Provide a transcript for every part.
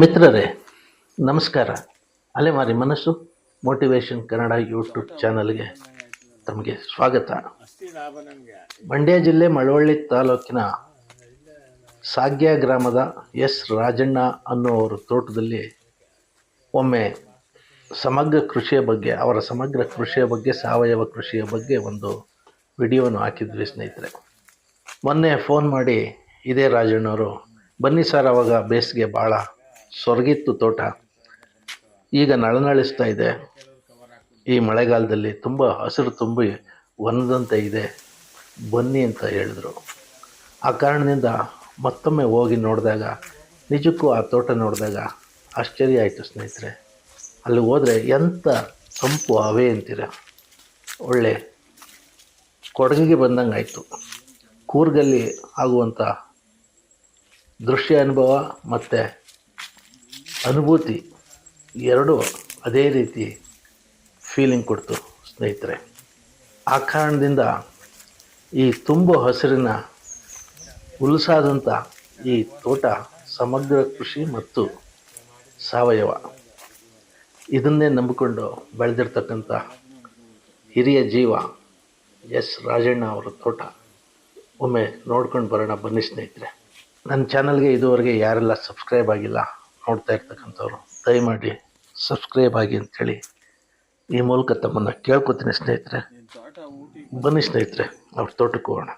ಮಿತ್ರರೇ, ನಮಸ್ಕಾರ. ಅಲೆಮಾರಿ ಮನಸ್ಸು ಮೋಟಿವೇಶನ್ ಕನ್ನಡ ಯೂಟ್ಯೂಬ್ ಚಾನಲ್ಗೆ ತಮಗೆ ಸ್ವಾಗತ. ಮಂಡ್ಯ ಜಿಲ್ಲೆ ಮಳವಳ್ಳಿ ತಾಲೂಕಿನ ಸಾಗ್ಯ ಗ್ರಾಮದ ಎಸ್ ರಾಜಣ್ಣ ಅನ್ನುವರ ತೋಟದಲ್ಲಿ ಒಮ್ಮೆ ಸಮಗ್ರ ಕೃಷಿಯ ಬಗ್ಗೆ, ಅವರ ಸಮಗ್ರ ಕೃಷಿಯ ಬಗ್ಗೆ, ಸಾವಯವ ಕೃಷಿಯ ಬಗ್ಗೆ ಒಂದು ವಿಡಿಯೋನು ಹಾಕಿದ್ವಿ ಸ್ನೇಹಿತರೆ. ಮೊನ್ನೆ ಫೋನ್ ಮಾಡಿ ಇದೇ ರಾಜಣ್ಣವರು, ಬನ್ನಿ ಸರ್, ಅವಾಗ ಬೇಸಿಗೆ ಭಾಳ ಸೊರಗಿತ್ತು ತೋಟ. ಈಗ ನಳನಳಿಸ್ತಾ ಇದೆ. ಈ ಮಳೆಗಾಲದಲ್ಲಿ ತುಂಬ ಹಸಿರು ತುಂಬಿ ಒಂದಂತೆ ಇದೆ. ಬನ್ನಿ ಅಂತ ಹೇಳಿದರು. ಆ ಕಾರಣದಿಂದ ಮತ್ತೊಮ್ಮೆ ಹೋಗಿ ನೋಡಿದಾಗ, ನಿಜಕ್ಕೂ ಆ ತೋಟ ನೋಡಿದಾಗ ಆಶ್ಚರ್ಯ ಆಯಿತು ಸ್ನೇಹಿತರೆ. ಅಲ್ಲಿ ಹೋದರೆ ಎಂಥ ತಂಪು ಹವೆ ಅಂತೀರ. ಒಳ್ಳೆ ಕೊಡಗಿಗೆ ಬಂದಂಗೆ ಆಯಿತು. ಕೂರ್ಗಲ್ಲಿ ಆಗುವಂಥ ದೃಶ್ಯ ಅನುಭವ ಮತ್ತು ಅನುಭೂತಿ ಎರಡೂ ಅದೇ ರೀತಿ ಫೀಲಿಂಗ್ ಕೊಡ್ತು ಸ್ನೇಹಿತರೆ. ಆ ಕಾರಣದಿಂದ ಈ ತುಂಬ ಹಸಿರಿನ ಉಲ್ಸಾದಂಥ ಈ ತೋಟ ಸಮಗ್ರ ಕೃಷಿ ಮತ್ತು ಸಾವಯವ ಇದನ್ನೇ ನಂಬಿಕೊಂಡು ಬೆಳೆದಿರ್ತಕ್ಕಂಥ ಹಿರಿಯ ಜೀವ ಎಸ್ ರಾಜಣ್ಣ ಅವರ ತೋಟ ಒಮ್ಮೆ ನೋಡ್ಕೊಂಡು ಬರೋಣ ಬನ್ನಿ ಸ್ನೇಹಿತರೆ. ನನ್ನ ಚಾನಲ್ಗೆ ಇದುವರೆಗೆ ಯಾರೆಲ್ಲ ಸಬ್ಸ್ಕ್ರೈಬ್ ಆಗಿಲ್ಲ ನೋಡ್ತಾ ಇರ್ತಕ್ಕಂಥವ್ರು ದಯಮಾಡಿ ಸಬ್ಸ್ಕ್ರೈಬ್ ಆಗಿ ಅಂಥೇಳಿ ಈ ಮೂಲಕ ತಮ್ಮನ್ನು ಕೇಳ್ಕೊತೀನಿ ಸ್ನೇಹಿತರೆ. ಬನ್ನಿ ಸ್ನೇಹಿತರೆ ಅವ್ರ ತೋಟಕ್ಕೆ ಹೋಗೋಣ.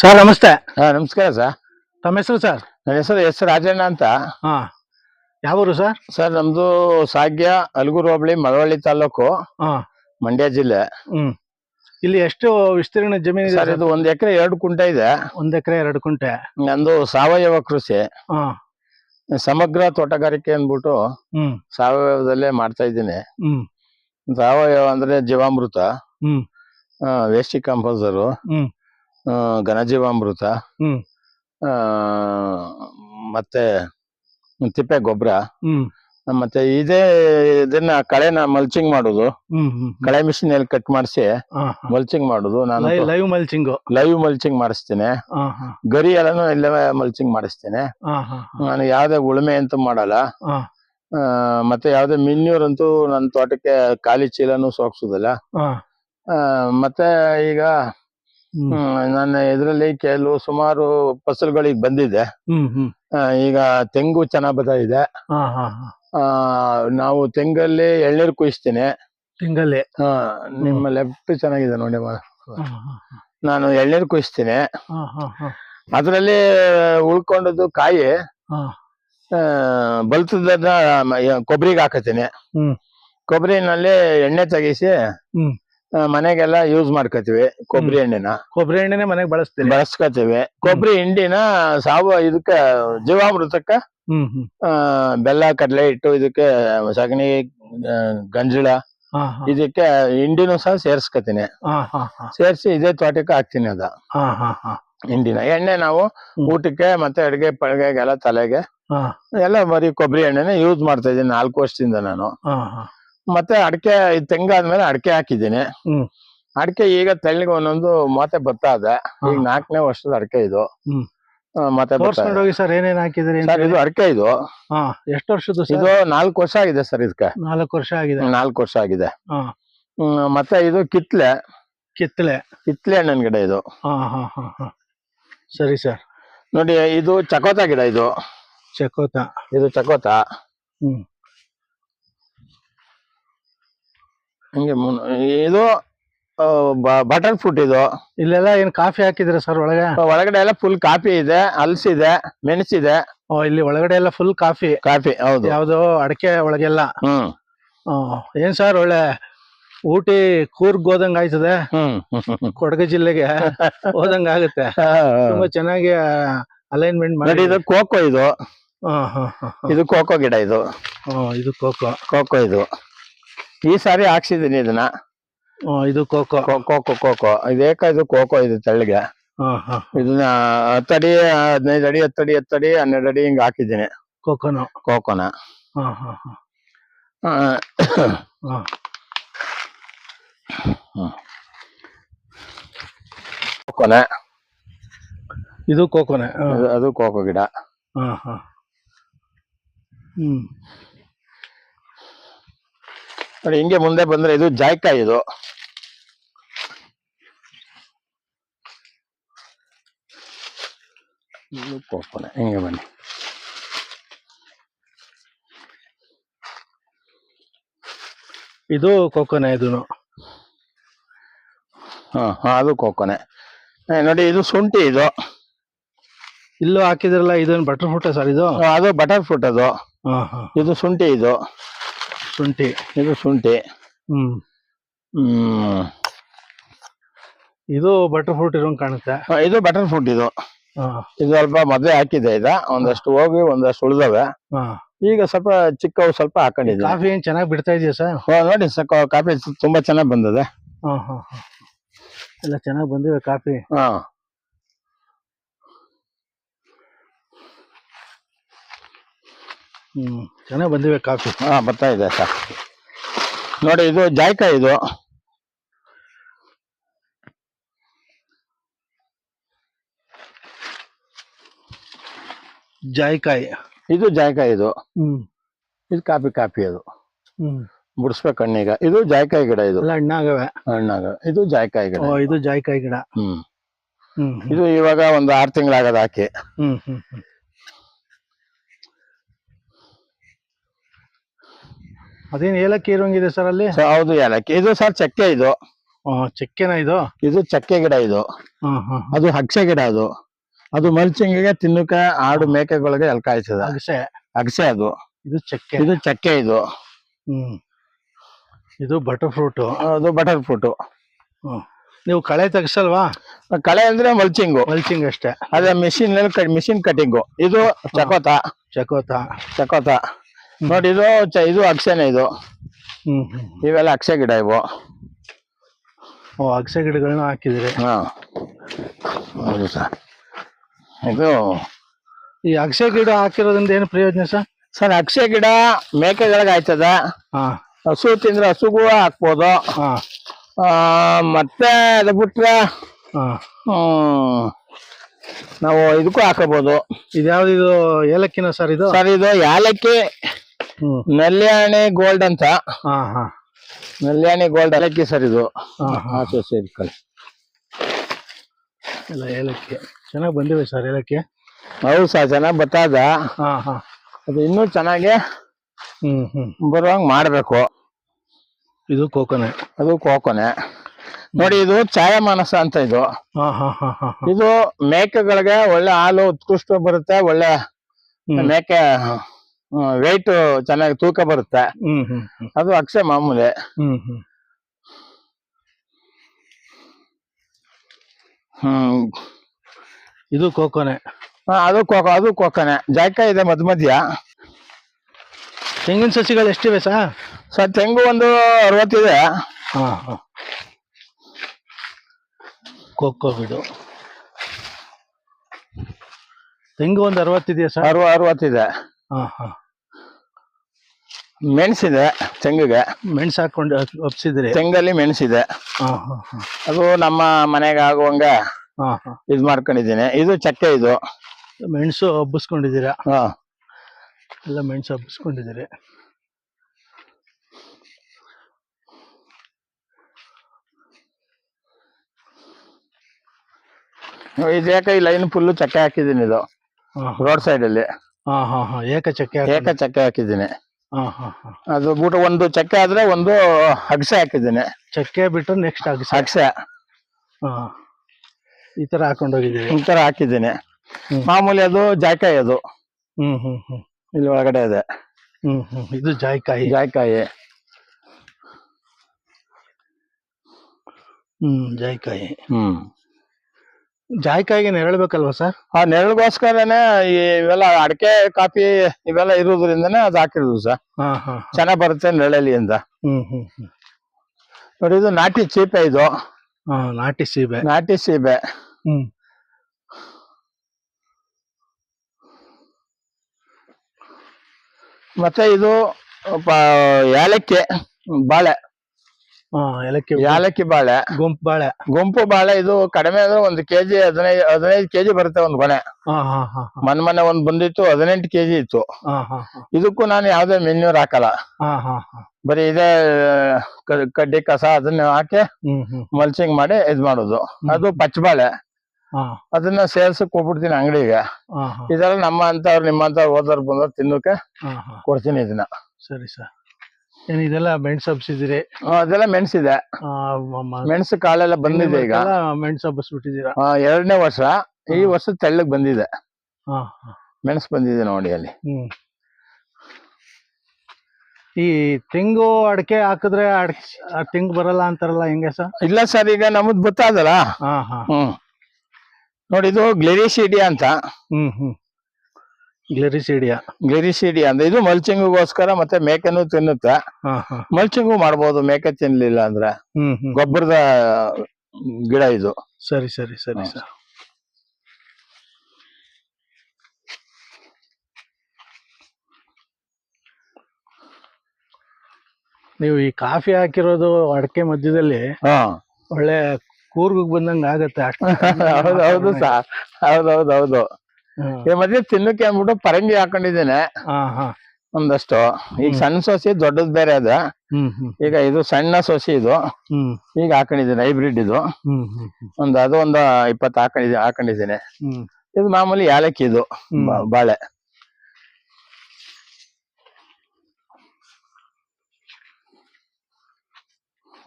ಸರ್ ನಮಸ್ತೆ. ಹಾ ನಮಸ್ಕಾರ ಸರ್. ತಮ್ಮ ಹೆಸರು ಸರ್? ನನ್ನ ಹೆಸರು ಎಸ್ ರಾಜಣ್ಣ ಅಂತ. ಹಾಂ ಯಾವೂರು ಸರ್? ಸರ್ ನಮ್ದು ಸಾಗ್ಯ ಅಲಗೂರು ಹೋಬಳಿ ಮಳವಳ್ಳಿ ತಾಲೂಕು. ಹಾಂ. ಮಂಡ್ಯ ಜಿಲ್ಲೆ. ಹ್ಞೂ ಇಲ್ಲಿ ಎಷ್ಟು ವಿಸ್ತೀರ್ಣ ಜಮೀನು ಇದೆ ಸರ್? ಇದು ಒಂದ್ ಎಕರೆ ಎರಡು ಕುಂಟೆ ಇದೆ. ಒಂದ್ ಎಕರೆ ಎರಡು ಕುಂಟೆ. ನಂದು ಸಾವಯವ ಕೃಷಿ. ಹಾಂ. ಸಮಗ್ರ ತೋಟಗಾರಿಕೆ ಅಂದ್ಬಿಟ್ಟು ಹ್ಞೂ ಸಾವಯವದಲ್ಲೇ ಮಾಡ್ತಾ ಇದ್ದೀನಿ. ಸಾವಯವ ಅಂದ್ರೆ ಜೀವಾಮೃತ ಹ್ಞೂ ವೇಸ್ಟಿ ಕಂಪೋಸರು ಹ್ಮ್. ಘನಜೀವಾಮೃತ ಆ, ಮತ್ತೆ ತಿಪ್ಪೆ ಗೊಬ್ಬರ ಹ್ಞೂ ಮತ್ತೆ ಇದೇ ಇದನ್ನ ಕಳೆನ ಮಲ್ಚಿಂಗ್ ಮಾಡೋದು. ಕಳೆ ಮಿಷಿನ್ ಅಲ್ಲಿ ಕಟ್ ಮಾಡಿಸಿ ಮಲ್ಚಿಂಗ್ ಮಾಡೋದು. ನಾನು ಲೈವ್ ಮಲ್ಚಿಂಗ್ ಲೈವ್ ಮಲ್ಚಿಂಗ್ ಮಾಡಿಸ್ತೇನೆ. ಗರಿ ಎಲ್ಲಾನು ಎಲ್ಲ ಮಲ್ಚಿಂಗ್ ಮಾಡಿಸ್ತೇನೆ. ನಾನು ಯಾವ್ದೇ ಉಳುಮೆ ಅಂತೂ ಮಾಡಲ್ಲ. ಮತ್ತೆ ಯಾವ್ದೇ ಮಿನ್ಯೂರ್ ಅಂತೂ ನನ್ನ ತೋಟಕ್ಕೆ ಖಾಲಿ ಚೀಲನು ಸೋಕ್ಸುದಿಲ್ಲ. ಆ, ಮತ್ತೆ ಈಗ ನಾನು ಇದರಲ್ಲಿ ಕೆಲವು ಸುಮಾರು ಫಸಲುಗಳಿಗೆ ಬಂದಿದೆ. ಈಗ ತೆಂಗು ಚೆನ್ನಾಗ್ ಬರ್ತಾ ಇದೆ ನಾವು ತೆಂಗಲ್ಲಿ ಎಳ್ನೀರು ಕುಯಿಸ್ತೀನಿ. ತೆಂಗಲ್ಲಿ. ಹಾ ನಿಮ್ಮ ಲೆಫ್ಟ್ ಚೆನ್ನಾಗಿದೆ ನೋಡಿ ಮ- ನಾನು ಎಳ್ನೀರು ಕುಯಿಸ್ತೀನಿ. ಅದ್ರಲ್ಲಿ ಉಳ್ಕೊಂಡದ್ದು ಕಾಯಿ ಬಲ್ತದ ಆ, ಬಲ್ತದನ್ನ ಮ- ಯ- ಕೊಬ್ಬರಿಗೆ ಹಾಕತೀನಿ ಹ್ಮ್. ಕೊಬ್ಬರಿನಲ್ಲಿ ಎಣ್ಣೆ ತೆಗಿಸಿ ಹ್ಮ್. ಆ, ಮನೆಗೆಲ್ಲ ಯೂಸ್ ಮಾಡ್ಕೋತೀವಿ ಕೊಬ್ಬರಿ ಎಣ್ಣೆನ. ಕೊಬ್ಬರಿ ಎಣ್ಣೆನೆ ಮನೆಗೆ ಬಳಸ್ತೀವಿ ಬಳಸ್ಕೋತೀವಿ. ಕೊಬ್ಬರಿ ಹಿಂಡಿನ ಸಾವು ಇದಕ್ಕೆ ಜೀವಾಮೃತಕ್ಕ ಆ, ಬೆಲ್ಲ ಕಡಲೆ ಹಿಟ್ಟು ಇದಕ್ಕೆ ಸಗಣಿ ಗಂಜಳ ಇದಕ್ಕೆ ಹಿಂಡಿನೂ ಸಹ ಸೇರ್ಸ್ಕೊತೀನಿ. ಸೇರ್ಸಿ ಇದೇ ತೋಟಕ್ಕೆ ಹಾಕ್ತೀನಿ ಅದ. ಹಿಂಡಿನ ಎಣ್ಣೆ ನಾವು ಊಟಕ್ಕೆ ಮತ್ತೆ ಅಡಿಗೆ ಪಳಗೆಗೆಲ್ಲ ತಲೆಗೆ ಎಲ್ಲ ಬರೀ ಕೊಬ್ಬರಿ ಎಣ್ಣೆನ ಯೂಸ್ ಮಾಡ್ತಾ ಇದ್ದೀನಿ ನಾಲ್ಕು ವರ್ಷದಿಂದ ನಾನು. ಮತ್ತೆ ಅಡಿಕೆ ತೆಂಗಾದ್ಮೇಲೆ ಅಡಿಕೆ ಹಾಕಿದ್ದೀನಿ. ಅಡಿಕೆ ಈಗ ತೆಳ್ಳಿಗೆ ಒಂದೊಂದು ಮಾತೆ ಬರ್ತಾ ಇದೆ. ಈಗ ನಾಲ್ಕನೇ ವರ್ಷದ ಅಡಿಕೆ ಇದು. ಮತ್ತೆ ತೋರ್ಸ್ಕೊಂಡು ಹೋಗಿ ಸರ್ ಏನೇನ್ ಹಾಕಿದ್ರಿ ಸರ್ ಇದು ಅಡಿಕೆ ಇದು. ಹಾ ಎಷ್ಟು ವರ್ಷದ್ದು ಇದು ನಾಲ್ಕು ವರ್ಷ ಆಗಿದೆ ಸರ್ ಇದಕ್ಕೆ. ನಾಲ್ಕು ವರ್ಷ ಆಗಿದೆ. ನಾಲ್ಕು ವರ್ಷ ಆಗಿದೆ. ಹಾ. ಮತ್ತೆ ಇದು ಕಿತ್ಲೆ. ಕಿತ್ತಲೆ ಕಿತ್ಲೆ ಹಣ್ಣಿನ ಗಿಡ ಇದು. ಹಾ ಹಾ ಹಾ ಹಾ. ಸರಿ ಸರ್. ನೋಡಿ ಇದು ಚಕೋತ ಗಿಡ ಇದು. ಚಕೋತ. ಇದು ಚಕೋತ. ಹ್ಮ್. ಇದು ಬಟರ್ ಫ್ರೂಟ್ ಇದು. ಇಲ್ಲೆಲ್ಲ ಏನ್ ಕಾಫಿ ಹಾಕಿದ್ರೆ ಸರ್ ಒಳಗೆ? ಒಳಗಡೆ ಎಲ್ಲ ಫುಲ್ ಕಾಫಿ ಇದೆ ಹಲ್ಸಿದೆ ಮೆಣಸಿದೆ ಓ ಇಲ್ಲಿ ಒಳಗಡೆ ಎಲ್ಲ ಫುಲ್ ಕಾಫಿ ಕಾಫಿ ಹೌದು. ಯಾವ್ದು ಅಡಕೆ ಒಳಗೆಲ್ಲ. ಏನ್ ಸರ್ ಒಳ್ಳೆ ಊಟಿ ಕೂರ್ಗ್ ಹೋದಂಗ ಆಯ್ತದೆ? ಹ್ಮ್. ಕೊಡಗು ಜಿಲ್ಲೆಗೆ ಹೋದಂಗ ಆಗುತ್ತೆ. ತುಂಬಾ ಚೆನ್ನಾಗಿ ಅಲೈನ್ಮೆಂಟ್ ಮಾಡಿ ಇದು ಕೋಕೋ ಇದು. ಇದು ಕೋಕೋ ಗಿಡ ಇದು. ಇದು ಕೋಕೋ ಕೋಕೋ ಇದು. ಈ ಸಾರಿ ಹಾಕ್ಸಿದೀನಿ ಇದನ್ನ. ಇದು ಕೋಕೋ. Cocoa cocoa. ಇದೇಕ ಇದು ಕೋಕೋ ಇದು ತೆಳ್ಳಗೆ. ಹಾ ಹಾ. ಇದನ್ನ ಹತ್ತಡಿ ಹದಿನೈದು ಅಡಿ ಹತ್ತಡಿ ಹತ್ತಡಿ ಹನ್ನೆರಡು ಅಡಿ ಹಿಂಗ್ ಹಾಕಿದ್ದೀನಿ. ಕೋಕೋನ. ಕೋಕೋನ. ಹಾ ಹಾ ಹಾ. ಆ, ಹಾ. ಕೋಕೋನ. ಇದು ಕೋಕೋನೆ. ಅದು- ಕೋಕೋ ಗಿಡ. ಹಾ ಹಾ. ಹ್ಮ್. ನೋಡಿ ಹಿಂಗೆ ಮುಂದೆ ಬಂದ್ರೆ ಇದು ಜಾಯ್ಕಾಯಿ ಇದು. ಇದು ಕೊಕೊನೆ ಹಿಂಗೆ ಬನ್ನಿ ಇದು ಕೊಕ್ಕನೆ ಇದು ಹಾಂ ಹಾ ಅದು ಕೊಕ್ಕನೆ ನೋಡಿ ಇದು ಶುಂಠಿ ಇದು. ಇಲ್ಲೂ ಹಾಕಿದ್ರಲ್ಲ ಇದೇನು ಬಟರ್ ಫ್ರೂಟ್ ಸರ್ ಇದು? ಅದು ಬಟರ್ ಫ್ರೂಟ್ ಅದು. ಹಾ ಹಾ. ಇದು ಶುಂಠಿ ಇದು. ಶುಂಠಿ. ಇದು ಶುಂಠಿ. ಹ್ಮ್. ಹ್ಮ್. ಇದು ಬಟರ್ ಫ್ರೂಟ್ ಇರೋ ಕಾಣುತ್ತೆ. ಇದು ಬಟರ್ ಫ್ರೂಟ್ ಇದು. ಇದು ಸ್ವಲ್ಪ ಮದ್ವೆ ಹಾಕಿದೆ ಇದ ಒಂದಷ್ಟು ಹೋಗಿ ಒಂದಷ್ಟು ಉಳಿದವೆ. ಹಾ. ಈಗ ಸ್ವಲ್ಪ ಚಿಕ್ಕವು ಸ್ವಲ್ಪ ಹಾಕೊಂಡಿದ್ದೆ. ಕಾಫಿ ಏನ್ ಚೆನ್ನಾಗಿ ಬಿಡ್ತಾ ಇದೆಯಾ ಸರ್? ನೋಡಿ ಸರ್ ಕಾಫಿ ತುಂಬಾ ಚೆನ್ನಾಗಿ ಬಂದದೆ. ಹಾ ಹಾ ಹಾ. ಎಲ್ಲ ಚೆನ್ನಾಗಿ ಬಂದಿವೆ ಕಾಫಿ. ಹಾ. ಹ್ಮ್ ಚೆನ್ನಾಗಿ ಬಂದಿವೆ ಕಾಫಿ. ಹಾ ಬರ್ತಾ ಇದೆ ಸರ್. ನೋಡಿ ಇದು ಜಾಯ್ಕಾಯಿ ಇದು. ಜಾಯಿಕಾಯಿ. ಇದು ಜಾಯ್ಕಾಯಿ ಇದು. ಹ್ಮ್. ಇದು ಕಾಫಿ ಕಾಫಿ ಅದು. ಹ್ಮ್. ಬಿಡಿಸ್ಬೇಕು ಕಣ್ಣೀಗ ಇದು ಜಾಯ್ಕಾಯಿ ಗಿಡ ಇದು. ಎಲ್ಲ ಹಣ್ಣಾಗವೆ. ಹಣ್ಣಾಗ ಇದು ಜಾಯ್ಕಾಯಿ ಗಿಡ. ಓ ಇದು ಜಾಯಿಕಾಯಿ ಗಿಡ. ಹ್ಮ್. ಹ್ಮ್ ಇದು ಇವಾಗ ಒಂದು ಆರು ತಿಂಗಳಾಗದ ಹಾಕಿ ಹ್ಮ್ ಹ್ಮ್ ಹ್ಮ್. ಅದೇನ್ ಏಲಕ್ಕಿ ಇರೋಂಗಿದೆ ಸರ್ ಅಲ್ಲಿ? ಹೌದು ಏಲಕ್ಕಿ. ಇದು ಸರ್ ಚಕ್ಕೆ ಇದು. ಆ, ಚಕ್ಕೆನ ಇದು? ಇದು ಚಕ್ಕೆ ಗಿಡ ಇದು. ಹಾ ಹಾ ಅದು ಹಕ್ಷೆ ಗಿಡ ಅದು. ಅದು ಮಲ್ಚಿಂಗಿಗೆ ತಿನ್ನಕ ಆಡು ಮೇಕೆಗಳಿಗೆ ಎಲ್ ಕಾಯ್ತದ ಅಗಸೆ. ಅಗಸೆ ಅದು. ಇದು ಚಕ್ಕೆ. ಇದು ಚಕ್ಕೆ ಇದು. ಹ್ಮ್. ಇದು ಬಟರ್ ಫ್ರೂಟ್ ಅದು ಬಟರ್ ಫ್ರೂಟ್ ನೀವು ಕಳೆ ತೆಗ್ಸಲ್ವಾ? ಕಳೆ ಅಂದ್ರೆ ಮಲ್ಚಿಂಗು. ಮಲ್ಚಿಂಗ್ ಅಷ್ಟೇ. ಅದೇ ಮಿಷಿನ್ ಮಿಷಿನ್ ಕಟಿಂಗು ಇದು ಚಕೋತ ಚಕೋತ ಚಕೋತ ನೋಡಿ ಇದು ಇದು ಅಕ್ಷೆನೆ ಇದು. ಇವೆಲ್ಲ ಅಕ್ಷೆ ಗಿಡ ಇವು. ಓ ಅಕ್ಷೆ ಗಿಡಗಳನ್ನ ಹಾಕಿದಿರಿ. ಹಾ. ಹೌದು ಸರ್. ಇದು ಈ ಅಕ್ಷಯ ಗಿಡ ಹಾಕಿರೋದ್ರಿಂದ ಏನು ಪ್ರಯೋಜನ ಸರ್? ಸರ್ ಅಕ್ಷಯ ಗಿಡ ಮೇಕೆಗಳಿಗೆ ಆಯ್ತದ. ಹಾ. ಹಸು ತಿಂದ್ರೆ ಹಸುಗೂ ಹಾಕ್ಬೋದು. ಹಾ. ಆ, ಮತ್ತೆ ಅದು ಬಿಟ್ರೆ ಹಾ. ಹ್ಮ್ ನಾವು ಇದಕ್ಕೂ ಹಾಕಬಹುದು ಇದ್ಯಾವ್ದು ಇದು ಏಲಕ್ಕಿನ ಸರ್ ಇದು? ಸರ್ ಇದು ಯಾಲಕ್ಕಿ ಹ್ಮ್. ನಲ್ಯಾಣಿ ಗೋಲ್ಡ್ ಅಂತ. ಹಾ ಹಾ. ನಲ್ಯಾಣಿ ಗೋಲ್ಡ್ ಏಲಕ್ಕಿ ಸರ್ ಇದು. ಹಾ ಹಾ. ಸರಿ ಸೇರ್ಕೊಳ್ಳಿ ಎಲ್ಲ ಏಲಕ್ಕಿ. ಚೆನ್ನಾಗಿ ಬಂದಿವೆ ಸರ್ ಏಲಕ್ಕಿ? ಹೌದು ಸರ್ ಚೆನ್ನಾಗಿ ಹಾ ಹಾ. ಅದು ಇನ್ನೂ ಚೆನ್ನಾಗಿ ಹ್ಮ್ ಹ್ಮ್. ಬರುವಂಗ್ ಮಾಡಬೇಕು. ಇದು ಕೋಕೋನೆ. ಅದು ಕೋಕೊನೆ. ನೋಡಿ ಇದು ಛಾಯಾಮಾನಸ ಅಂತ ಇದು. ಹಾ ಹಾ ಹಾ ಇದು ಮೇಕೆಗಳಿಗೆ ಒಳ್ಳೆ ಹಾಲು ಉತ್ಕೃಷ್ಟ ಬರುತ್ತೆ ಒಳ್ಳೆ. ಮೇಕೆ ವೆಯ್ಟ್ ಚೆನ್ನಾಗಿ ತೂಕ ಬರುತ್ತೆ. ಹ್ಮ್ ಹ್ಮ್ ಹ್ಮ್. ಅದು ಅಕ್ಷಯ ಮಾಮೂಲಿ. ಹ್ಮ್ ಹ್ಮ್. ಹ್ಮ್. ಇದು ಕೋಕೋನೆ. ಹಾ, ಅದು ಕೋಕ ಅದು ಕೋಕನೆ. ಜಾಯ್ಕಾಯಿ ಇದೆ ಮಧ್ಯ ಮಧ್ಯ ತೆಂಗಿನ ಸಸಿಗಳು ಎಷ್ಟಿವೆ ಸರ್ ಸರ್ ತೆಂಗು ಒಂದು ಅರವತ್ತಿದೆ. ಹಾ ಹಾ. ಕೋಕೋ ಬಿಡು. ತೆಂಗು ಒಂದು ಅರವತ್ತಿದೆಯಾ ಸರ್? ಅರವ ಅರವತ್ತಿದೆ. ಹಾ ಹಾ. ಮೆಣಸಿದೆ ತೆಂಗಿಗೆ. ಮೆಣಸು ಹಾಕೊಂಡು ಒಪ್ಸಿದ್ರಿ ತೆಂಗಲ್ಲಿ ಮೆಣಸಿದೆ ಹಾ ಹಾ ಹಾ. ಅದು ನಮ್ಮ ಮನೆಗೆ ಆಗುವಂಗ ಇದ್ ಮಾಡ್ಕೊಂಡಿದ್ದೀನಿ. ಇದು ಚಕ್ಕೆ ಇದು. ಮೆಣಸು ಹಬ್ಬಿಸ್ಕೊಂಡಿದ್ದೀರಾ? ಹಾ. ಎಲ್ಲ ಮೆಣಸು ಹಬ್ಬಿಸ್ಕೊಂಡಿದ್ದೀರಿ. ಇದು ಯಾಕೆ ಈ ಲೈನ್ ಫುಲ್ಲು ಚಕ್ಕೆ ಹಾಕಿದ್ದೀನಿ ಇದು? ರೋಡ್ ಸೈಡ್ ಅಲ್ಲಿ ಹಾ ಹಾ ಹಾ. ಏಕ ಚಕ್ಕೆ ಏಕ ಚಕ್ಕೆ ಹಾಕಿದ್ದೀನಿ. ಹಾ ಹಾ ಹಾ. ಅದು ಬೂಟ ಒಂದು ಚಕ್ಕೆ ಆದ್ರೆ ಒಂದು ಅಗಸೆ ಹಾಕಿದ್ದೀನಿ. ಚಕ್ಕೆ ಬಿಟ್ಟು ನೆಕ್ಸ್ಟ್ ಅಗಸೆ. ಅಗಸೆ. ಹಾ. ಈ ತರ ಹಾಕೊಂಡು ಹೋಗಿದ್ದೀವಿ. ಈ ತರ ಹಾಕಿದ್ದೀನಿ. ಮಾಮೂಲಿ ಅದು ಜಾಯ್ಕಾಯಿ ಅದು. ಹ್ಮ್ ಹ್ಮ್ ಹ್ಮ್. ಇಲ್ಲಿ ಒಳಗಡೆ ಇದೆ. ಹ್ಮ್ ಹ್ಮ್ ಇದು ಜಾಯ್ಕಾಯಿ. ಜಾಯ್ಕಾಯಿ. ಹ್ಮ್ ಜಾಯ್ಕಾಯಿ. ಹ್ಮ್. ಜಾಯ್ಕಾಯಿಗೆ ನೆರಳ್ಬೇಕಲ್ವಾ ಸರ್? ಆ ನೆರಳಿಗೋಸ್ಕರನೇ ಇವೆಲ್ಲ ಅಡಕೆ ಕಾಫಿ ಇವೆಲ್ಲ ಇರೋದ್ರಿಂದನೇ ಅದು ಹಾಕಿರೋದು ಸರ್. ಹಾ ಹಾ ಚೆನ್ನಾಗ್ ಬರುತ್ತೆ ಅಂತ. ಹ್ಮ್ ಹ್ಮ್ ಹ್ಮ್. ನೋಡಿ ಇದು ನಾಟಿ ಚೀಪೆ ಇದು. ನಾಟಿ ಸೀಬೆ. ನಾಟಿ ಸೀಬೆ. ಹ್ಮ್. ಮತ್ತೆ ಇದು ಏಲಕ್ಕಿ ಬಾಳೆ. ಏಲಕ್ಕಿ ಏಲಕ್ಕಿ ಯಾಲಕ್ಕಿ ಬಾಳೆ. ಗುಂಪು ಬಾಳೆ. ಗುಂಪು ಬಾಳೆ ಇದು ಕಡಿಮೆ ಅಂದ್ರೆ ಒಂದು ಕೆಜಿ ಹದಿನೈದು ಹದಿನೈದು ಕೆಜಿ ಬರುತ್ತೆ ಒಂದು ಕೊನೆ ಹಾ ಹಾ ಹಾ ಹಾ. ಮನ್ ಮೊನ್ನೆ ಒಂದ್ ಬಂದಿತ್ತು ಹದಿನೆಂಟು ಕೆಜಿ ಇತ್ತು. ಹಾ ಹಾ ಹಾ. ಇದಕ್ಕೂ ನಾನು ಯಾವ್ದೇ ಮೆನ್ಯೂರ್ ಹಾಕಲ್ಲ. ಹಾ ಹಾ ಹಾ. ಬರೀ ಇದೇ ಕಡ್ಡಿ ಕಸ ಅದನ್ನ ಹಾಕಿ ಮಲ್ಚಿಂಗ್ ಮಾಡಿ ಇದ್ ಮಾಡೋದು. ಅದು ಪಚ್ಚಬಾಳೆ ಅದನ್ನ ಸೇಲ್ಸಕ್ ಹೋಗ್ಬಿಡ್ತೀನಿ ಅಂಗಡಿಗೆ. ಇದೆಲ್ಲ ನಮ್ಮ ಅಂತವ್ರು ನಿಮ್ಮಂತ ಹೋದವ್ರು ಬಂದವ್ರು ತಿನ್ನೋಕೆ ಕೊಡ್ತೀನಿ ಇದನ್ನ. ಸರಿ ಸರ್. ಏನ್ ಇದೆಲ್ಲ ಮೆಣಸು ಹಬ್ಸಿದಿರಿ ಅದೆಲ್ಲ ಮೆಣಸಿದೆ ಮೆಣಸು ಕಾಳೆಲ್ಲ ಬಂದಿದೆ ಈಗ. ಮೆಣಸು ಹಬ್ಬಿಸ್ಬಿಟ್ಟಿದ್ದೀರಾ ಎರಡನೇ ವರ್ಷ ಈ ವರ್ಷ ತೆಳ್ಳಗ್ ಬಂದಿದೆ. ಮೆಣಸು ಬಂದಿದೆ ನೋಡಿ ಅಲ್ಲಿ. ಹ್ಮ್. ಈ ತೆಂಗು ಅಡಕೆ ಹಾಕಿದ್ರೆ ತೆಂಗು ಬರಲ್ಲ ಅಂತಾರಲ್ಲ ಹೆಂಗೆ ಸರ್? ಇಲ್ಲ ಸರ್ ಈಗ ನಮ್ದು ಗೊತ್ತಾದಲ್ಲ. ಹಾ ಹಾ. ಹ್ಮ್. ನೋಡಿ ಇದು ಗ್ಲೆರಿಸಿಡಿಯಾ ಅಂತ. ಹ್ಮ್ ಹ್ಮ್. ಗ್ಲೆರಿಸಿಡಿಯಾ. ಗ್ಲೆರಿಸಿಡಿಯಾ ಅಂದ್ರೆ ಇದು ಮಲ್ಚಿಂಗ್ಗೋಸ್ಕರ ಮತ್ತೆ ಮೇಕೆನು ತಿನ್ನುತ್ತೆ. ಹಾ ಹಾ. ಮಲ್ಚಿಂಗು ಮಾಡ್ಬೋದು ಮೇಕೆ ತಿನ್ಲಿಲ್ಲ ಅಂದ್ರೆ. ಗೊಬ್ಬರದ ಗಿಡ ಇದು. ಸರಿ ಸರಿ ಸರಿ ಸರ್. ನೀವು ಈ ಕಾಫಿ ಹಾಕಿರೋದು ಅಡಕೆ ಮಧ್ಯದಲ್ಲಿ ಒಳ್ಳೆ ಕೂರ್ಗ್ ಬಂದಂಗ ಆಗತ್ತೆ ಹೌದೌದು ಹೌದು ಹೌದು ಸರ್ ಹೌದೌದು ಹೌದು ಹ್ಮ್. ಈ ಮಧ್ಯೆ ತಿನ್ನಕ್ಕೆ ಅಂದ್ಬಿಟ್ಟು ಪರಂಗಿ ಹಾಕೊಂಡಿದ್ದೇನೆ. ಒಂದಷ್ಟು. ಈಗ ಸಣ್ಣ ಸೊಸಿ ದೊಡ್ಡದ್ ಬೇರೆ ಅದ. ಈಗ ಇದು ಸಣ್ಣ ಸೊಸಿ ಇದು. ಈಗ ಹಾಕೊಂಡಿದ್ದೀನಿ ಹೈಬ್ರಿಡ್ ಇದು. ಒಂದು ಅದು ಒಂದು ಇಪ್ಪತ್ತು ಹಾಕೊಂಡಿದ್ದೀನಿ. ಹಾಕೊಂಡಿದ್ದೀನಿ ಇದು ಮಾಮೂಲಿ ಯಾಲಕ್ಕಿ ಇದು ಬಾಳೆ.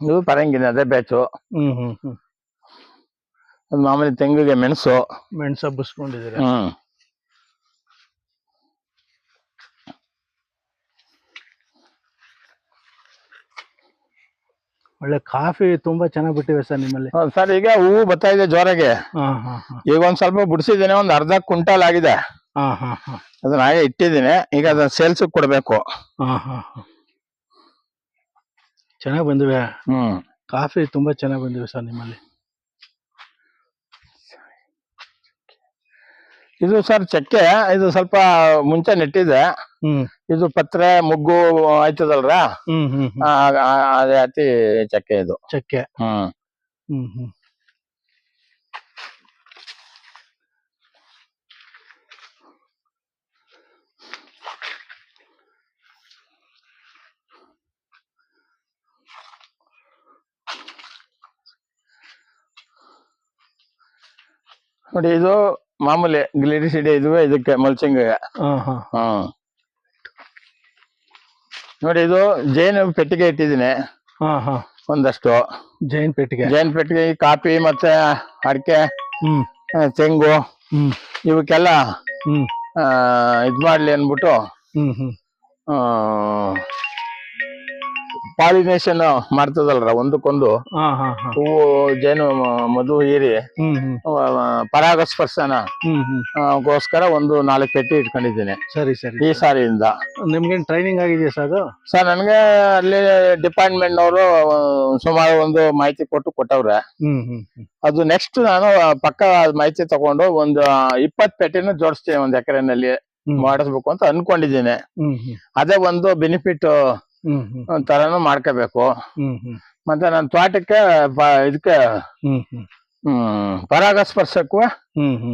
ಇದು ಪರಂಗಿನ ಅದೇ ಬ್ಯಾಚು ಹ್ಮ್ ಹ್ಮ್ ಹ್ಮ್. ಅದು ಮಾಮೂಲಿ ತೆಂಗಿಗೆ ಮೆಣಸು. ಮೆಣಸು ಬಸ್ಕೊಂಡಿದ್ದೀರಾ ಹ್ಮ್. ಒಳ್ಳೆ ಕಾಫಿ ತುಂಬಾ ಚೆನ್ನಾಗ್ ಬಿಟ್ಟಿವೆ ಸರ್ ನಿಮ್ಮಲ್ಲಿ. ಸರ್ ಈಗ ಹೂವು ಬರ್ತಾ ಇದೆ ಜೋರಾಗೆ. ಹಾ ಹಾ ಹಾ. ಈಗ ಒಂದ್ ಸ್ವಲ್ಪ ಬಿಡಿಸಿದ್ದೇನೆ ಒಂದ್ ಅರ್ಧ ಕ್ವಿಂಟಾಲ್ ಆಗಿದೆ. ಹಾ ಹಾ ಹಾ. ಅದನ್ನ ಹಾಗೆ ಇಟ್ಟಿದ್ದೀನಿ ಈಗ ಅದನ್ನ ಸೇಲ್ಸ್ ಕೊಡ್ಬೇಕು. ಹಾ ಹಾ ಹಾ. ಚೆನ್ನಾಗ್ ಬಂದಿವೆ. ಕಾಫಿ ತುಂಬಾ ಚೆನ್ನಾಗಿ ಬಂದಿವೆ ಸರ್ ನಿಮ್ಮಲ್ಲಿ. ಇದು ಸರ್ ಚಕ್ಕೆ ಇದು ಸ್ವಲ್ಪ ಮುಂಚೆ ನೆಟ್ಟಿದೆ. ಹ್ಮ್. ಇದು ಪತ್ರೆ ಮುಗ್ಗು ಆಯ್ತದಲ್ರ? ಹ್ಮ್ ಹ್ಮ್ ಹ್ಮ್. ಆ, ಆ, ಅದೇ ಅತಿ ಚಕ್ಕೆ ಇದು. ಚಕ್ಕೆ. ಹ್ಮ್. ಹ್ಮ್ ಹ್ಮ್. ನೋಡಿ ಇದು ಮಾಮೂಲಿ ಗ್ಲಿರಿಸಿಡಿ ಇದುವೆ ಇದಕ್ಕೆ ಮಲ್ಚಿಂಗ್ ಹ್ಮ್ ನೋಡಿ ಇದು ಜೇನು ಪೆಟ್ಟಿಗೆ ಇಟ್ಟಿದ್ದೀನಿ. ಒಂದಷ್ಟು. ಜೈನ್ ಪೆಟ್ಟಿಗೆ. ಜೇನು ಪೆಟ್ಟಿಗೆ ಕಾಫಿ ಮತ್ತೆ ಅಡಿಕೆ ತೆಂಗು ಇವಕ್ಕೆಲ್ಲ ಇದ್ ಮಾಡ್ಲಿ ಅನ್ಬಿಟ್ಟು ಪಾಲಿನೇಷನ್ ಮಾಡ್ತದಲ್ರ? ಒಂದಕ್ಕೊಂದು. ಹೂವು ಜೇನು ಮಧು ಹೀರಿ. ಪರಾಗಸ್ಪರ್ಶನ. ಗೋಸ್ಕರ ಒಂದು ನಾಲ್ಕು ಪೆಟ್ಟಿ ಇಟ್ಕೊಂಡಿದ್ದೀನಿ. ಸರಿ ಸರಿ ಈ ಸಾರಿಯಿಂದ. ನಿಮ್ಗೇನು ಟ್ರೈನಿಂಗ್ ಆಗಿದೆಯಾ ಸರ್ ಅದು? ಸರ್ ನನಗೆ ಅಲ್ಲಿ ಡಿಪಾರ್ಟ್ಮೆಂಟ್ ನವರು ಸುಮಾರು ಒಂದು ಮಾಹಿತಿ ಕೊಟ್ಟು ಕೊಟ್ಟವ್ರೆ. ಅದು ನೆಕ್ಸ್ಟ್ ನಾನು ಪಕ್ಕ ಮಾಹಿತಿ ತಗೊಂಡು ಒಂದು ಇಪ್ಪತ್ ಪೆಟ್ಟಿನ ಜೋಡಿಸ್ತೀನಿ ಒಂದ್ ಎಕರೆನಲ್ಲಿ. ಮಾಡಿಸ್ಬೇಕು ಅಂತ ಅನ್ಕೊಂಡಿದ್ದೀನಿ. ಅದೇ ಒಂದು ಬೆನಿಫಿಟ್ ತರನು ಮಾಡ್ಕೋಬೇಕು. ಮತ್ತೆ ನನ್ನ ತೋಟಕ್ಕೆ ಇದಕ್ಕೆ ಪರಾಗಸ್ಪರ್ಶಕ್ಕೂ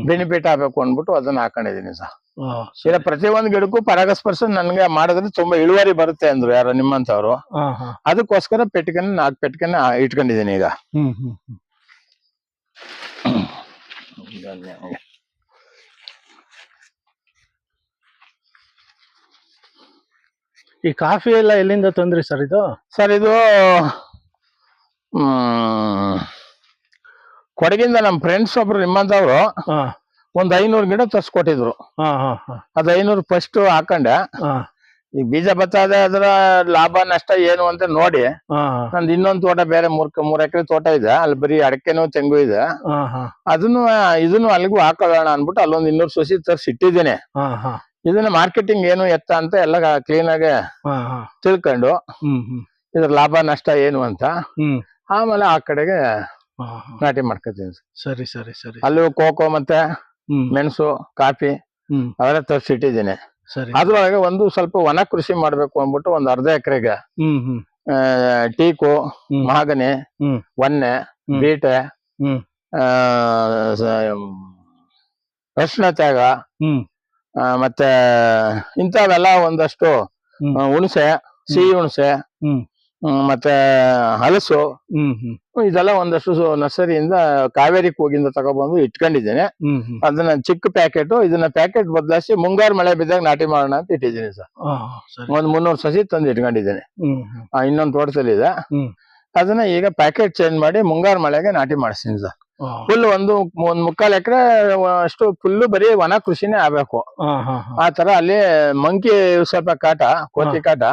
ಬೆನಿಫಿಟ್ ಆಗ್ಬೇಕು ಅಂದ್ಬಿಟ್ಟು ಅದನ್ನ ಹಾಕೊಂಡಿದ್ದೀನಿ ಸರ್. ಇಲ್ಲ ಪ್ರತಿಯೊಂದು ಗಿಡಕ್ಕೂ ಪರಾಗಸ್ಪರ್ಶ ನನ್ಗೆ ಮಾಡಿದ್ರೆ ತುಂಬಾ ಇಳುವರಿ ಬರುತ್ತೆ ಅಂದ್ರು ಯಾರೋ ನಿಮ್ಮಂತವ್ರು ಅದಕ್ಕೋಸ್ಕರ ಪೆಟ್ಟಿಗೆನ ನಾಲ್ಕು ಪೆಟ್ಟಿಗೆನ ಇಟ್ಕೊಂಡಿದೀನಿ ಈಗ ಹ್ಮ್ ಹ್ಮ್ ಹ್ಮ್ ಈ ಕಾಫಿ ಎಲ್ಲ ಎಲ್ಲಿಂದ ತಂದ್ರಿ ಸರ್ ಇದು? ಸರ್ ಇದು ಕೊಡಗಿಂದ ನಮ್ಮ ಫ್ರೆಂಡ್ಸ್ ಒಬ್ರು ನಿಮ್ಮಂತವ್ರು ಹಾ. ಒಂದ್ ಐನೂರು ಗಿಡ ತರ್ಸ್ಕೊಟ್ಟಿದ್ರು. ಹಾ ಹಾ ಹಾ. ಅದ್ ಐನೂರು ಫಸ್ಟ್ ಹಾಕೊಂಡೆ. ಹಾ. ಈಗ ಬೀಜ ಬತ್ತದೆ ಅದರ ಲಾಭ ನಷ್ಟ ಏನು ಅಂತ ನೋಡಿ ಹಾ ನಂದು ಇನ್ನೊಂದು ತೋಟ ಬೇರೆ ಮೂರ್ ಮೂರ್ ಎಕರೆ ತೋಟ ಇದೆ. ಅಲ್ಲಿ ಬರೀ ಅಡಕೆನೂ ತೆಂಗು ಇದೆ. ಹಾ ಹಾ. ಅದನ್ನು ಇದನ್ನು ಅಲ್ಲಿಗೂ ಹಾಕೊಳ್ಳೋಣ ಅನ್ಬಿಟ್ಟು ಅಲ್ಲೊಂದು ಇನ್ನೂರು ಸೊಸಿ ತರ್ಸಿ ಇಟ್ಟಿದ್ದೀನಿ. ಹಾ ಹಾ. ಇದನ್ನ ಮಾರ್ಕೆಟಿಂಗ್ ಏನು ಎತ್ತ ಅಂತ ಎಲ್ಲ ಕ್ಲೀನ್ ಆಗಿ ತಿಳ್ಕೊಂಡು ಇದ್ರ ಲಾಭ ನಷ್ಟ ಏನು ಅಂತ ಆಮೇಲೆ ಆ ಕಡೆಗೆ. ನಾಟಿ ಮಾಡ್ಕೊತೀನಿ ಸರಿ. ಸರಿ ಸರಿ ಅಲ್ಲೂ ಕೋಕೋ ಮತ್ತೆ ಮೆಣಸು ಕಾಫಿ ಅವೆಲ್ಲ ತರ್ಸಿಟ್ಟಿದ್ದೀನಿ ಸರಿ. ಅದ್ರೊಳಗೆ ಒಂದು ಸ್ವಲ್ಪ ಒಣ ಕೃಷಿ ಮಾಡ್ಬೇಕು ಅಂದ್ಬಿಟ್ಟು ಒಂದ್ ಅರ್ಧ ಎಕರೆಗೆ ಟೀಕು ಮಾಗನೆ ಒನ್ನೆ ಬೀಟೆ ಸ- ತ್ಯಾಗ ಮತ್ತೆ ಇಂಥವೆಲ್ಲ ಒಂದಷ್ಟು ಹುಣಸೆ ಸಿಹಿ ಹುಣಸೆ ಮತ್ತೆ ಹಲಸು ಇದೆಲ್ಲ ಒಂದಷ್ಟು ನರ್ಸರಿಯಿಂದ ಕಾವೇರಿ ಹೋಗಿಂದ ತಗೊಬಂದು ಇಟ್ಕೊಂಡಿದ್ದೇನೆ. ಅದನ್ನ ಚಿಕ್ಕ ಪ್ಯಾಕೆಟ್ ಇದನ್ನ ಪ್ಯಾಕೆಟ್ ಬದಲಾಯಿಸಿ ಮುಂಗಾರು ಮಳೆ ಬಿದ್ದಾಗ ನಾಟಿ ಮಾಡೋಣ ಅಂತ ಇಟ್ಟಿದ್ದೀನಿ ಸರ್. ಒಂದ್ ಮುನ್ನೂರು ಸಸಿ ತಂದು ಇಟ್ಕೊಂಡಿದ್ದೇನೆ. ಇನ್ನೊಂದ್ ತೋಟದಲ್ಲಿ ಇದೆ. ಅದನ್ನ ಈಗ ಪ್ಯಾಕೆಟ್ ಚೇಂಜ್ ಮಾಡಿ ಮುಂಗಾರು ಮಳೆಗೆ ನಾಟಿ ಮಾಡಿಸ್ತೀನಿ ಸರ್. ಫುಲ್ ಒಂದು ಒಂದ್ ಮುಕ್ಕಾಲ್ ಎಕರೆ ಅಷ್ಟು ಫುಲ್ ಬರೀ ವನ ಕೃಷಿನೇ ಆಗ್ಬೇಕು ಆ, ಹಾ, ಹಾ. ತರ ಅಲ್ಲಿ ಮಂಕಿ ಸ್ವಲ್ಪ ಕಾಟ ಕೋತಿ ಕಾಟ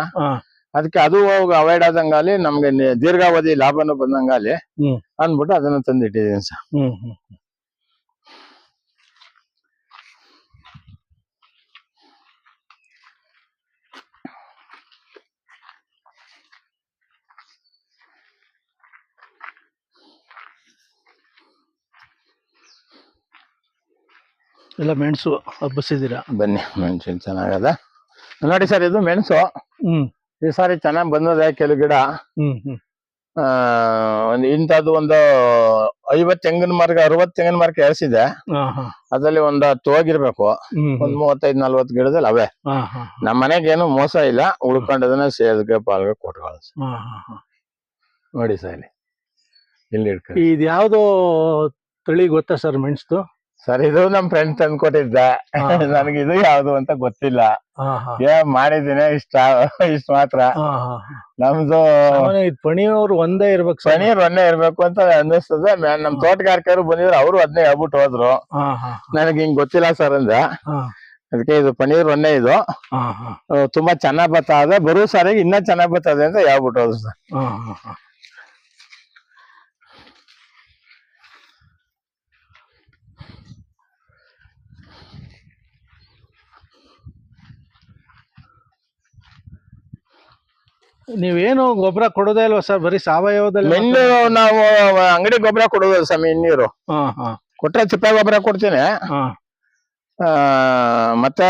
ಅದಕ್ಕೆ ಅದು ಅವಾಯ್ಡ್ ಆದಂಗಾಲಿ ನಮ್ಗೆ ದೀರ್ಘಾವಧಿ ಲಾಭನೂ ಬಂದಂಗಾಲಿ. ಹ್ಮ್. ಅಂದ್ಬಿಟ್ಟು ಅದನ್ನ ತಂದಿಟ್ಟಿದ್ದೀನಿ ಸರ್ ಎಲ್ಲ ಮೆಣಸು ಹಬ್ಬಿಸಿದೀರ ಬನ್ನಿ ಮೆಣಸಿನ ಚೆನ್ನಾಗದ? ನೋಡಿ ಸರ್ ಇದು ಮೆಣಸು. ಹ್ಮ್. ಈ ಸಾರಿ ಚೆನ್ನಾಗಿ ಬಂದದೆ ಕೆಲವು ಗಿಡ. ಹ್ಮ್ ಹ್ಮ್. ಆ ಒಂದು ಇಂಥದ್ದು ಒಂದು ಐವತ್ ತೆಂಗಿನ ಮಾರ್ಗ ಅರವತ್ ತೆಂಗಿನ ಮರಕ ಎರಸಿದೆ. ಹಾ ಹಾ. ಅದ್ರಲ್ಲಿ ಒಂದ್ ಹತ್ತು ಹೋಗಿರ್ಬೇಕು. ಹ್ಮ್ ಒಂದ್ ಮೂವತ್ತೈದ್ ನಲ್ವತ್ ಗಿಡದಲ್ಲಿ ಅವೇ. ಹಾ ಹಾ ನಮ್ಮ ಮನೆಗೇನು ಮೋಸ ಇಲ್ಲ. ಉಳ್ಕೊಂಡದನ್ನ ಸೇಲ್ಗೆ ಪಾಲ್ಗೆ ಕೊಟ್ಕೊಳ್ಳಿ sir. ಹಾ ಹಾ ಹಾ. ನೋಡಿ ಸರ್ ಇಲ್ಲಿ. ಇಲ್ಲಿ ಇದು ಯಾವ್ದು ತಳಿ ಗೊತ್ತಾ ಸರ್ ಮೆಣಸ್ದು? ಸರ್ ಇದು ನಮ್ ಫ್ರೆಂಡ್ ತಂದ್ ಕೊಟ್ಟಿದ್ದ ಹಾ. ನನಗೆ ಇದು ಯಾವ್ದು ಅಂತ ಗೊತ್ತಿಲ್ಲ. ಏ ಮಾಡಿದ್ದೀನಿ ಇಷ್ಟ ಇಷ್ಟ ಮಾತ್ರ. ನಮ್ದು ಪಣಿಯವ್ರು ಒಂದೇ ಇರ್ಬೇಕು ಪಣಿಯವ್ರು ಒಂದೇ ಇರ್ಬೇಕು ಅಂತ ಅನ್ನಿಸ್ತದೆ. ನಮ್ ತೋಟಗಾರಿಕೆಯವರು ಬಂದಿದ್ರು ಅವರು ಅದನ್ನೇ ಹೇಳ್ಬಿಟ್ಟು ಹೋದ್ರು. ನನಗೆ ಹಿಂಗ್ ಗೊತ್ತಿಲ್ಲ ಸರ್ ಅಂದ. ಅದಕ್ಕೆ ಇದು ಪನ್ನೀರ್ ಒಂದೇ ಇದು. ತುಂಬಾ ಚೆನ್ನಾಗ್ ಬರ್ತದೆ. ಬರೋ ಸಾರಿಗೆ ಇನ್ನ ಚೆನ್ನಾಗ್ ಬರ್ತದೆ ಅಂತ ಹೇಳ್ಬಿಟ್ಟು ಹೋದ್ರು ಸರ್. ನೀವೇನು ಗೊಬ್ಬರ ಕೊಡೋದೇ ಇಲ್ವಾ ಸರ್? ಬರೀ ಸಾವಯವದಲ್ಲಿ ಮೆನ್ನು ನಾವು ಅಂಗಡಿ ಗೊಬ್ಬರ ಕೊಡೋದು ಸ್ವಾಮಿ ನೀರು. ಹಾ ಹಾ. ಕೊಟ್ರೆ ತಿಪ್ಪೆ ಗೊಬ್ಬರ ಕೊಡ್ತೀನಿ. ಹಾ. ಆ, ಮತ್ತೆ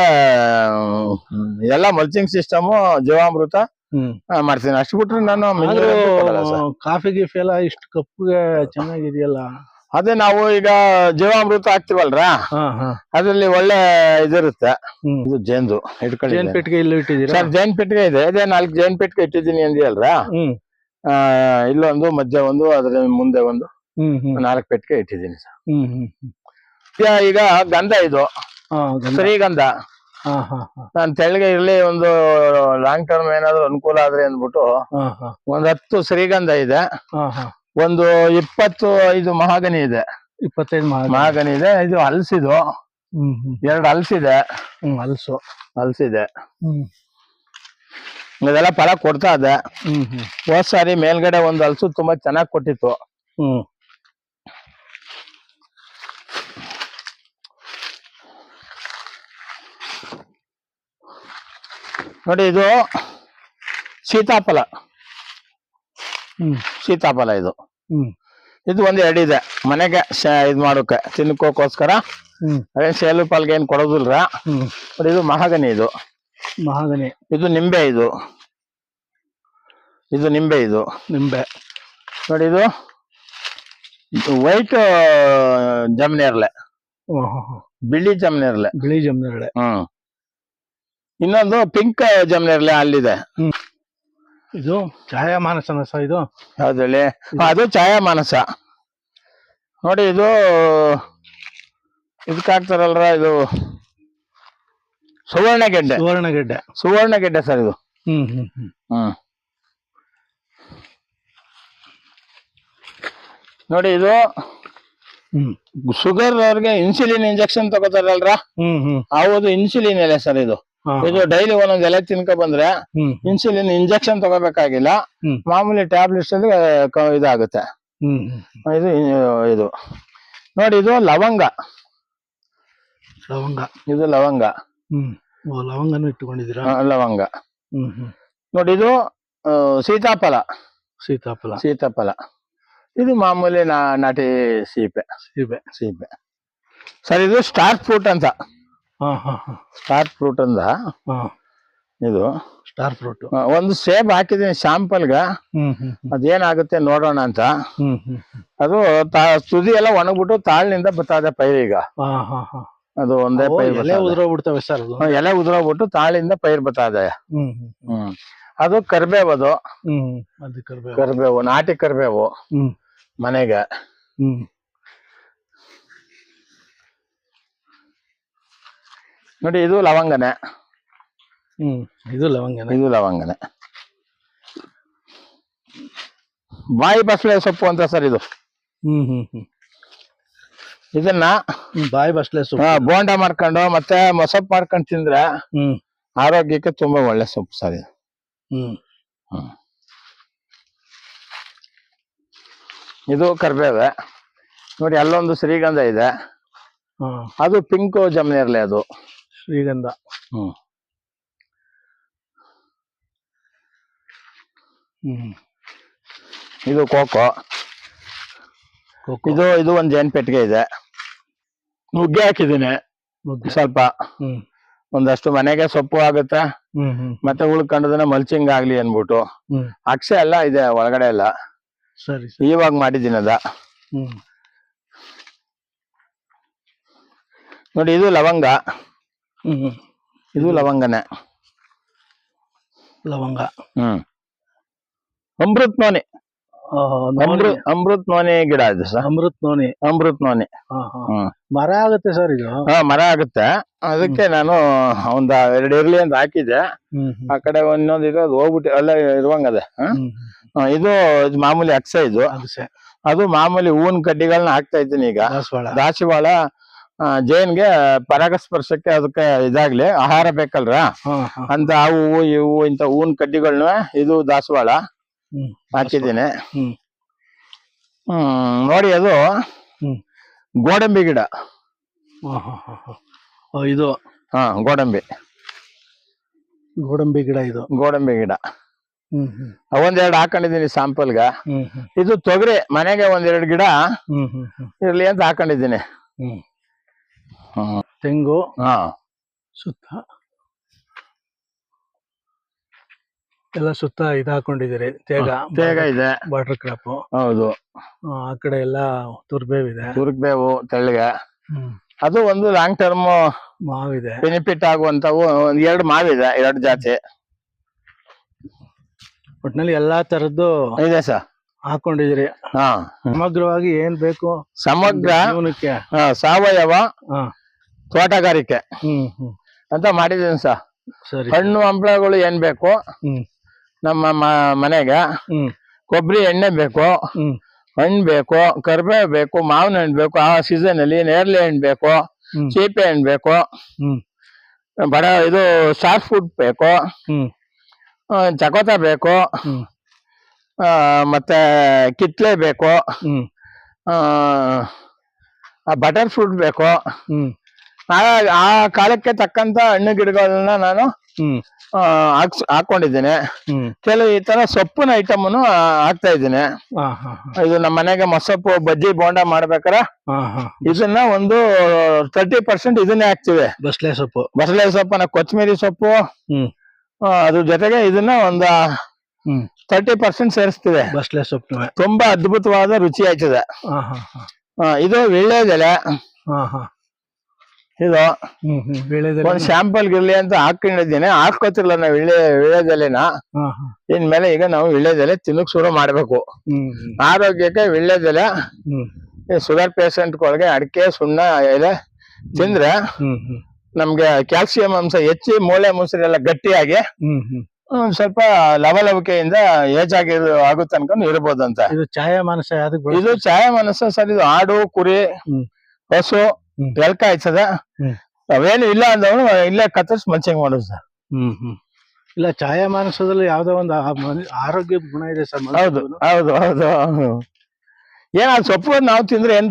ಎಲ್ಲ ಮಲ್ಚಿಂಗ್ ಸಿಸ್ಟಮು ಜೀವಾಮೃತ ಹ್ಮ್. ಆ, ಮಾಡ್ತೀನಿ. ಅಷ್ಟು ಬಿಟ್ರೆ ನಾನು ಆದ್ರೂ ಕೊಡಲ್ಲ. ಕಾಫಿ ಗೀಫಿ ಎಲ್ಲ ಇಷ್ಟು ಕಪ್ಪಗೆ ಚೆನ್ನಾಗಿದೆಯಲ್ಲ? ಅದೇ ನಾವು ಈಗ ಜೀವಾಮೃತ ಹಾಕ್ತಿವಲ್ರ? ಅದ್ರಲ್ಲಿ ಒಳ್ಳೆ ಇದಿರುತ್ತೆ. ಇದು ಜೇನ್ದು ಇಟ್ಕೊಳ್ಳಿ ಜೇನ್ ಪೆಟ್ಟಿಗೆ ಇಲ್ಲಿ ಇಟ್ಟಿದ್ದೀರಾ? ಸರ್ ಜೈನ್ ಪೆಟ್ಟಿಗೆ ಇದೆ. ಅದೇ ನಾಲ್ಕು ಜೈನ್ ಪೆಟ್ಟಿಗೆ ಇಟ್ಟಿದ್ದೀನಿ ಅಂದಿಯಲ್ರ? ಇಲ್ಲೊಂದು ಮಧ್ಯ ಒಂದು ಅದ್ರ ಮುಂದೆ ಒಂದು ನಾಲ್ಕು ಪೆಟ್ಟಿಗೆ ಇಟ್ಟಿದ್ದೀನಿ ಸರ್. ಹ್ಮ್ ಹ್ಮ್ ಹ್ಮ್. ಈಗ ಗಂಧ ಇದು. ಶ್ರೀಗಂಧ. ನಾನು ತೆಳ್ಳಗೆ ಇರ್ಲಿ ಒಂದು ಲಾಂಗ್ ಟರ್ಮ್ ಏನಾದ್ರು ಅನುಕೂಲ ಆದ್ರೆ ಅಂದ್ಬಿಟ್ಟು ಒಂದ್ ಹತ್ತು ಶ್ರೀಗಂಧ ಇದೆ. ಒಂದು ಇಪ್ಪತ್ತು ಐದು ಮಹಾಗನಿ ಇದೆ. ಇಪ್ಪತ್ತೈದು ಮಹಾಗನಿ. ಇದೆ. ಇದು ಹಲ್ಸಿದು. ಎರಡು ಹಲ್ಸಿದೆ. ಹ್ಮ್ ಹಲ್ಸು. ಹಲ್ಸಿದೆ. ಹ್ಮ್. ಇದೆಲ್ಲ ಫಲ ಕೊಡ್ತಾ ಇದೆ. ಹ್ಮ್ ಹ್ಮ್. ಹೋದ್ ಸಾರಿ ಮೇಲ್ಗಡೆ ಒಂದು ಹಲ್ಸು ತುಂಬಾ ಚೆನ್ನಾಗಿ ಕೊಟ್ಟಿತ್ತು. ಹ್ಮ್. ನೋಡಿ ಇದು ಸೀತಾಫಲ. ಸೀತಾಫಲ ಇದು. ಇದು ಒಂದ್ ಇದೆ. ಮನೆಗೆ ಇದು ಮಾಡೋಕೆ ತಿನ್ಕೋಕೋಸ್ಕರ. ಅದೇ ಸೇಲು ಪಾಲ್ಗೆ ಏನ್ ಕೊಡೋದಿಲ್ರ? ನೋಡಿ ಇದು ಮಹಾಗನಿ ಇದು. ಮಹಾಗನಿ ಇದು ನಿಂಬೆ ಇದು. ಇದು ನಿಂಬೆ ಇದು. ನಿಂಬೆ. ನೋಡಿ ಇದು. ವೈಟ್ ಜಮ್ನೇರ್ಲೆ ಬಿಳಿ ಜಮ್ನೇರ್ಲೆ ಬಿಳಿ ಜಮ್ನೆರಳೆ ಹ್ಮ್. ಇನ್ನೊಂದು ಪಿಂಕ್ ಜಮ್ನೇರ್ಲೆ ಅಲ್ಲಿದೆ. ಇದು ಛಾಯಾ ಮಾನಸನ ಸರ್ ಇದು? ಯಾವ್ದ್ರಲ್ಲಿ ಹಾ, ಅದು ಛಾಯಾ ಮಾನಸ. ನೋಡಿ ಇದು ಇದಕ್ಕೆ ಹಾಕ್ತಾರಲ್ರ ಇದು ಸುವರ್ಣಗೆಡ್ಡೆ ಸುವರ್ಣಗೆಡ್ಡೆ ಸುವರ್ಣಗೆಡ್ಡೆ ಸುವರ್ಣ ಗೆಡ್ಡೆ ಸರ್ ಇದು. ಹ್ಮ್ ಹ್ಮ್ ಹ್ಮ್. ಹ್ಮ್. ನೋಡಿ ಇದು ಹ್ಮ್. ಶುಗರ್ ಅವ್ರಿಗೆ ಇನ್ಸುಲಿನ್ ಇಂಜೆಕ್ಷನ್ ತಗೋತಾರಲ್ರ? ಹ್ಮ್ ಹ್ಮ್. ಹೌದು ಇನ್ಸುಲಿನ್ ಎಲೆ ಸರ್ ಇದು. ಇದು ಡೈಲಿ ಒಂದೊಂದ್ ಎಲೆ ತಿನ್ಕ ಬಂದ್ರೆ ಇನ್ಸುಲಿನ್ ಇಂಜೆಕ್ಷನ್ ತಗೋಬೇಕಾಗಿಲ್ಲ. ಮಾಮೂಲಿ ಟ್ಯಾಬ್ಲೆಟ್ಸ್ ಅಲ್ಲಿ ಇದಾಗುತ್ತೆ. ಇದು ಇದು. ನೋಡಿ ಇದು ಲವಂಗ. ಲವಂಗ. ಇದು ಲವಂಗ. ಹ್ಮ್. ಲವಂಗ ಲವಂಗನು ಇಟ್ಟುಕೊಂಡಿದ್ದೀರಾ? ಲವಂಗ. ಹ್ಮ್ ಹ್ಮ್. ನೋಡಿ ಇದು ಸೀತಾಫಲ. ಸೀತಾಫಲ. ಸೀತಾಫಲ. ಇದು ಮಾಮೂಲಿ ನಾ ನಾಟಿ ಸೀಪೆ. ಸೀಬೆ ಸೀಪೆ. ಸರ್ ಇದು ಸ್ಟಾರ್ ಫ್ರೂಟ್ ಅಂತ. ಸ್ಟಾರ್ ಫ್ರೂಟ್ ಅಂದ. ಇದು. Star fruit. ಒಂದು ಸೇಬ್ ಹಾಕಿದೀನಿ ಶಾಂಪಲ್ಗ. ಅದೇನಾಗುತ್ತೆ ನೋಡೋಣ ಅಂತ. ಅದು ತುದಿ ಎಲ್ಲ ಒಣಗ್ಬಿಟ್ಟು ತಾಳ್ನಿಂದ ಬರ್ತದೆ ಪೈರ್ ಈಗ. ಅದು ಒಂದೇ ಪೈರ್ ಎಲೆ. ಉದುರೋಗ್ಬಿಡ್ತವೆ ಸರ್ ಎಲೆ ಉದುರೋಗ್ಬಿಟ್ಟು ತಾಳಿಂದ ಪೈರ್ ಬರ್ತದೆ ಹ್ಮ್ ಅದು ಕರ್ಬೇವು ಅದು. ಕರ್ಬೇವು. ನಾಟಿ ಕರ್ಬೇವು. ಮನೆಗ. ಮನೆಗೆ ನೋಡಿ ಇದು ಲವಂಗನೆ. ಹ್ಮ್ ಇದು ಲವಂಗನೆ. ಇದು ಲವಂಗನೆ. ಬಾಯಿ ಬಸಳೆ ಸೊಪ್ಪು ಅಂತ ಸರ್ ಇದು. ಹ್ಮ್ ಹ್ಮ್ ಹ್ಮ್. ಇದನ್ನ ಬಾಯಿ ಬಸಳೆ ಸೊಪ್ಪು. ಬೋಂಡ ಮಾಡ್ಕೊಂಡು ಮತ್ತೆ ಮೊಸಪ್ ಮಾಡ್ಕೊಂಡು ತಿಂದ್ರೆ ಹ್ಮ್. ಆರೋಗ್ಯಕ್ಕೆ ತುಂಬಾ ಒಳ್ಳೆ ಸೊಪ್ಪು ಸರ್ ಇದು. ಹ್ಮ್. ಇದು ಕರ್ಬೇವೆ. ನೋಡಿ ಅಲ್ಲೊಂದು ಶ್ರೀಗಂಧ ಇದೆ. ಅದು ಪಿಂಕ್ ಜಮನಿರ್ಲೆ ಅದು. ಶ್ರೀಗಂಧ. ಹ್ಮ್. ಹ್ಮ್. ಇದು ಕೋಕೋ. ಇದು ಇದು ಒಂದ್ ಜೇನ್ ಪೆಟ್ಟಿಗೆ ಇದೆ. ನುಗ್ಗೆ ಹಾಕಿದ್ದೀನಿ. ನುಗ್ಗೆ. ಸ್ವಲ್ಪ. ಹ್ಮ್. ಒಂದಷ್ಟು ಮನೆಗೆ ಸೊಪ್ಪು ಆಗುತ್ತೆ. ಹ್ಮ್ ಹ್ಮ್. ಮತ್ತೆ ಉಳ್ಕೊಂಡದನ್ನ ಮಲ್ಚಿಂಗ್ ಆಗ್ಲಿ ಅನ್ಬಿಟ್ಟು ಹ್ಮ್. ಅಕ್ಷೆ ಎಲ್ಲ ಇದೆ ಒಳಗಡೆ ಎಲ್ಲ. ಸರಿ ಸರಿ. ಇವಾಗ ಮಾಡಿದ್ದೀನಿ ಅದ. ಹ್ಮ್. ನೋಡಿ ಇದು ಲವಂಗ. ಹ್ಮ್. ಇದು ಲವಂಗನೆ. ಲವಂಗ. ಹ್ಮ್. ಅಮೃತ್ ನೋನೆ. ಅಮೃತ್ ಅಮೃತ್ ನೋನಿ ಗಿಡ ಇದು ಸರ್. ಅಮೃತ್ ನೋನಿ. ಅಮೃತ್ ನೋನೆ. ಮರ ಆಗುತ್ತೆ ಸರ್ ಇದು? ಹಾ ಮರ ಆಗುತ್ತೆ. ಅದಕ್ಕೆ ನಾನು ಒಂದ್ ಎರಡು ಇರ್ಲಿ ಅಂತ ಹಾಕಿದ್ದೆ. ಆ ಕಡೆ ಒಂದೊಂದು ಇದು ಅದು ಹೋಗ್ಬಿಟ್ಟು ಅಲ್ಲ ಇರುವಂಗದೆ ಇದು ಇದು ಮಾಮೂಲಿ ಅಕ್ಸ ಇದು. ಅದು ಮಾಮೂಲಿ ಹೂವಿನ ಕಡ್ಡಿಗಳನ್ನ ಹಾಕ್ತಾ ಇದ್ದೀನಿ ಈಗ. ದಾಸವಾಳ ಜೇನ್ಗೆ ಪರಾಗಸ್ಪರ್ಶಕ್ಕೆ ಅದಕ್ಕೆ ಇದಾಗ್ಲಿ ಆಹಾರ ಬೇಕಲ್ರ? ಅಂತ ಆ ಹೂವು ಇವು ಇಂತ ಹೂವಿನ ಕಡ್ಡಿಗಳನ್ನ ಇದು ದಾಸವಾಳ ಹಾಕಿದ್ದೀನಿ. ಹ್ಮ್. ನೋಡಿ ಅದು ಗೋಡಂಬಿ ಗಿಡ. ಇದು ಹಾ ಗೋಡಂಬಿ. ಗೋಡಂಬಿ ಗಿಡ ಇದು. ಗೋಡಂಬಿ ಗಿಡ. ಒಂದೆರಡು ಹಾಕೊಂಡಿದ್ದೀನಿ ಹ್ಮ್ ಇದು ತೊಗರಿ ಮನೆಗೆ ಒಂದೆರಡು ಗಿಡ. ಇರ್ಲಿ ಅಂತ ಹಾಕೊಂಡಿದ್ದೀನಿ. ತೆಂಗು. ಹಾ. ಸುತ್ತ. ಎಲ್ಲ ಸುತ್ತ ಇದ್ ಹಾಕೊಂಡಿದ್ದೀರಿ. ತೇಗ ತೇಗ ಇದೆ. ವಾಟರ್ ಕ್ರಾಪ್ ಹೌದು. ಆ ಕಡೆ ಎಲ್ಲ ತುರ್ಬೇವಿದೆ. ತುರ್ಬೇವು ತೆಳ್ಳಗೆ. ಅದು ಒಂದು ಲಾಂಗ್ ಟರ್ಮ್ ಮಾವಿದೆ. ಬೆನಿಫಿಟ್ ಆಗುವಂತವು ಒಂದ್ ಎರಡು ಮಾವಿದೆ ಎರಡು ಜಾತಿ. ಒಟ್ನಲ್ಲಿ ಎಲ್ಲಾ ತರದ್ದು ಇದೆ ಸರ್. ಹಾಕೊಂಡಿದಿರಿ ಹಾ. ಸಮಗ್ರವಾಗಿ ಏನ್ ಬೇಕು? ಸಮಗ್ರ ಸಾವಯವ ಹಾ. ತೋಟಗಾರಿಕೆ. ಅಂತ ಮಾಡಿದ್ದೀನಿ ಸರ್ ಹಣ್ಣು ಹಂಪಲಗಳು ಏನ್ ಬೇಕು? ನಮ್ಮ ಮ- ಮನೆಗೆ ಕೊಬ್ಬರಿ ಎಣ್ಣೆ ಬೇಕು. ಹಣ್ಣು ಬೇಕು ಕರ್ಬೇವು ಬೇಕು ಮಾವಿನ ಹಣ್ಣು ಬೇಕು ಆ ಸೀಸನ್ ಅಲ್ಲಿ ನೇರಳೆ ಹಣ್ಣು ಬೇಕು ಸೀಪೆ ಹಣ್ಣು ಬೇಕು ಬಡ ಇದು ಸಾಫ್ಟ್ ಫುಡ್ ಬೇಕು ಚಕೋತ ಬೇಕು ಮತ್ತೆ ಕಿತ್ಲೆ ಬೇಕು ಬಟರ್ ಫ್ರೂಟ್ ಬೇಕು ಆ ಕಾಲಕ್ಕೆ ತಕ್ಕಂತ ಹಣ್ಣು ಗಿಡಗಳನ್ನ ನಾನು ಹಾಕ್ಸ್ ಹಾಕೊಂಡಿದ್ದೀನಿ. ಕೆಲವು ಈ ತರ ಸೊಪ್ಪಿನ ಐಟಮ್ ಹಾಕ್ತಾ ಇದ್ದೀನಿ. ಹಾ ಹಾ ಹಾ. ಇದು ನಮ್ಮ ಮನೆಗೆ ಮೊಸಪ್ಪು ಬಜ್ಜಿ ಬೋಂಡ ಮಾಡ್ಬೇಕಾರ ಹಾ ಹಾ. ಇದನ್ನ ಒಂದು ತರ್ಟಿ ಪರ್ಸೆಂಟ್ ಇದನ್ನೇ ಹಾಕ್ತಿವಿ. ಬಸಳೆ ಸೊಪ್ಪು. ಬಸಳೆ ಸೊಪ್ಪನ ಕೊತ್ತಂಬರಿ ಸೊಪ್ಪು. ಅದ್ರ ಜೊತೆಗೆ ಇದನ್ನ ಒಂದು ತರ್ಟಿ ಪರ್ಸೆಂಟ್ ಸೇರಿಸ್ತಿವಿ. ಬಸಳೆ ಸೊಪ್ಪು ತುಂಬಾ ಅದ್ಭುತವಾದ ರುಚಿ ಆಯ್ತದೆ. ಇದು ವಿಳ್ಳೆದೆಲೆ ಹಾ ಹಾ. ಇದು ಹ್ಮ್ ಒಂದ್ ಶಾಂಪಲ್ ಗಿರ್ಲಿ ಅಂತ ಹಾಕೊಂಡಿದ್ದೀನಿ. ಹಾಕೋತಿರ್ಲ ನಾವು ಇಳೆ ಹಾ ಹಾ. ಇನ್ಮೇಲೆ ಈಗ ನಾವು ವೀಳ್ಯದೆಲೆ ತಿನ್ನಕ್ ಶುರು ಮಾಡ್ಬೇಕು. ಹ್ಮ್ ಹ್ಮ್. ಆರೋಗ್ಯಕ್ಕೆ ವೀಳ್ಯದೆಲೆ ಹ್ಮ್. ಪೇಷಂಟ್ ಪೇಷಂಟ್ಗಳಿಗೆ ಅಡಿಕೆ ಸುಣ್ಣ ಎಲೆ ತಿಂದ್ರೆ ಹ್ಮ್ ಹ್ಮ್ ನಮ್ಗೆ ಕ್ಯಾಲ್ಸಿಯಂ ಅಂಶ ಹೆಚ್ಚಿ ಮೂಳೆ ಮುಸುರೆಲ್ಲ ಗಟ್ಟಿಯಾಗಿ ಹ್ಮ್ ಹ್ಮ್. ಒಂದ್ ಸ್ವಲ್ಪ ಲವಲವಿಕೆಯಿಂದ ಏಜ್ ಆಗಿ ಆಗುತ್ತೆ ಅನ್ಕೊಂಡು ಇರ್ಬೋದಂತ. ಇದು ಛಾಯಾ ಮಾನಸ ಯಾವ್ದಕ್ ಬಳಸ್ತಾರೆ? ಇದು ಛಾಯಾ ಮನಸ್ಸು ಸರ್ ಇದು ಆಡು ಕುರಿ ಹ್ಮ್. ಹಸು. ಎಲ್ಕ ಆಯ್ತದ. ಅವೇನು ಇಲ್ಲ ಅಂದವನು ಇಲ್ಲೇ ಕತ್ತರಿಸಿ ಮನ್ಸಂಗ್ ಮಾಡೋದು ಸರ್. ಹ್ಮ್ ಹ್ಮ್. ಇಲ್ಲ ಛಾಯಾ ಮಾನಸದಲ್ಲಿ ಯಾವ್ದೋ ಒಂದು ಆರೋಗ್ಯ ಗುಣ ಇದೆ ಸರ್ ಹೌದು ಹೌದು ಹೌದು ಏನ ಸೊಪ್ಪು ನಾವು ತಿಂದ್ರೆ ಏನ್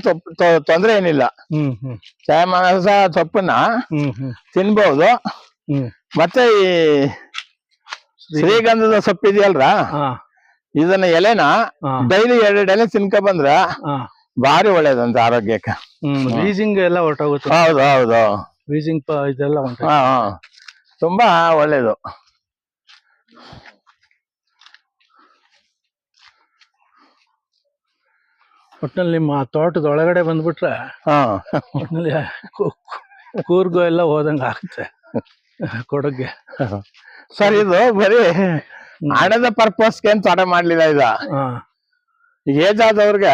ತೊಂದ್ರೆ ಏನಿಲ್ಲ. ಹ್ಮ್ ಹ್ಮ್. ಛಾಯಾ ಮಾನಸ ಸೊಪ್ಪನ್ನ ತಿನ್ಬಹುದು ಮತ್ತೆ ಈ ಶ್ರೀಗಂಧದ ಸೊಪ್ಪು ಇದೆಯಲ್ರ ಹಾ. ಇದನ್ನ ಎಲೆನ ಡೈಲಿ ಎರಡು ಎಲೆ ತಿನ್ಕ ಬಂದ್ರ ಬಾರಿ ಒಳ್ಳೇದಂತೆ ಆರೋಗ್ಯಕ್ಕೆ. ಬೀಜಿಂಗ್ ಎಲ್ಲ ಹೊರಟೋಗುತ್ತೆ. ಹೌದು ಹೌದು ಬೀಜಿಂಗ್ ಇದೆಲ್ಲ ಉಂಟು. ಹಾ ತುಂಬಾ ಒಳ್ಳೇದು. ಒಟ್ಟಿನಲ್ಲಿ ನಿಮ್ಮ ತೋಟದ ಒಳಗಡೆ ಬಂದ್ಬಿಟ್ರೆ ಹಾ. ಒಟ್ಟಿನಲ್ಲಿ ಕೂರ್ಗೋ ಎಲ್ಲ ಹೋದಂಗೆ ಆಗುತ್ತೆ. ಕೊಡಗ್ಗೆ ಸರ್ ಇದು ಬರೀ ಹಣದ ಪರ್ಪಸ್ಗೆ ಏನ್ ತೋಟ ಮಾಡ್ಲಿಲ್ಲ ಇದು ಏಜ್ ಆದವ್ರಿಗೆ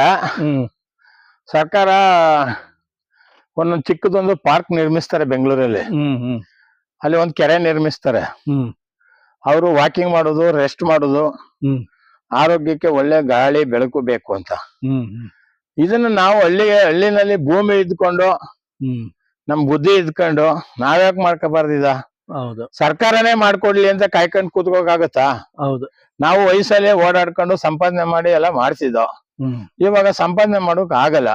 ಸರ್ಕಾರ ಒಂದೊಂದು ಚಿಕ್ಕದೊಂದು ಪಾರ್ಕ್ ನಿರ್ಮಿಸ್ತಾರೆ ಬೆಂಗಳೂರಲ್ಲಿ. ಅಲ್ಲಿ ಒಂದು ಕೆರೆ ನಿರ್ಮಿಸ್ತಾರೆ. ಅವರು ವಾಕಿಂಗ್ ಮಾಡೋದು ರೆಸ್ಟ್ ಮಾಡೋದು. ಆರೋಗ್ಯಕ್ಕೆ ಒಳ್ಳೆ ಗಾಳಿ ಬೆಳಕು ಬೇಕು ಅಂತ. ಇದನ್ನ ನಾವು ಹಳ್ಳಿ ಹಳ್ಳಿನಲ್ಲಿ ಭೂಮಿ ಇದ್ಕೊಂಡು ನಮ್ ಬುದ್ಧಿ ಇದ್ಕೊಂಡು ನಾವ್ಯಾಕೆ ಮಾಡ್ಕೋಬಾರ್ದಿದ? ಹೌದು. ಸರ್ಕಾರನೇ ಮಾಡ್ಕೊಡ್ಲಿ ಅಂತ ಕಾಯ್ಕೊಂಡು ಕೂತ್ಕೋಕಾಗತ್ತಾ? ಹೌದು. ನಾವು ವಯಸ್ಸಲ್ಲೇ ಓಡಾಡ್ಕೊಂಡು ಸಂಪಾದನೆ ಮಾಡಿ ಎಲ್ಲ ಮಾಡ್ತಿದ್ದೋ ಇವಾಗ ಸಂಪಾದನೆ ಮಾಡೋಕ್ ಆಗಲ್ಲ.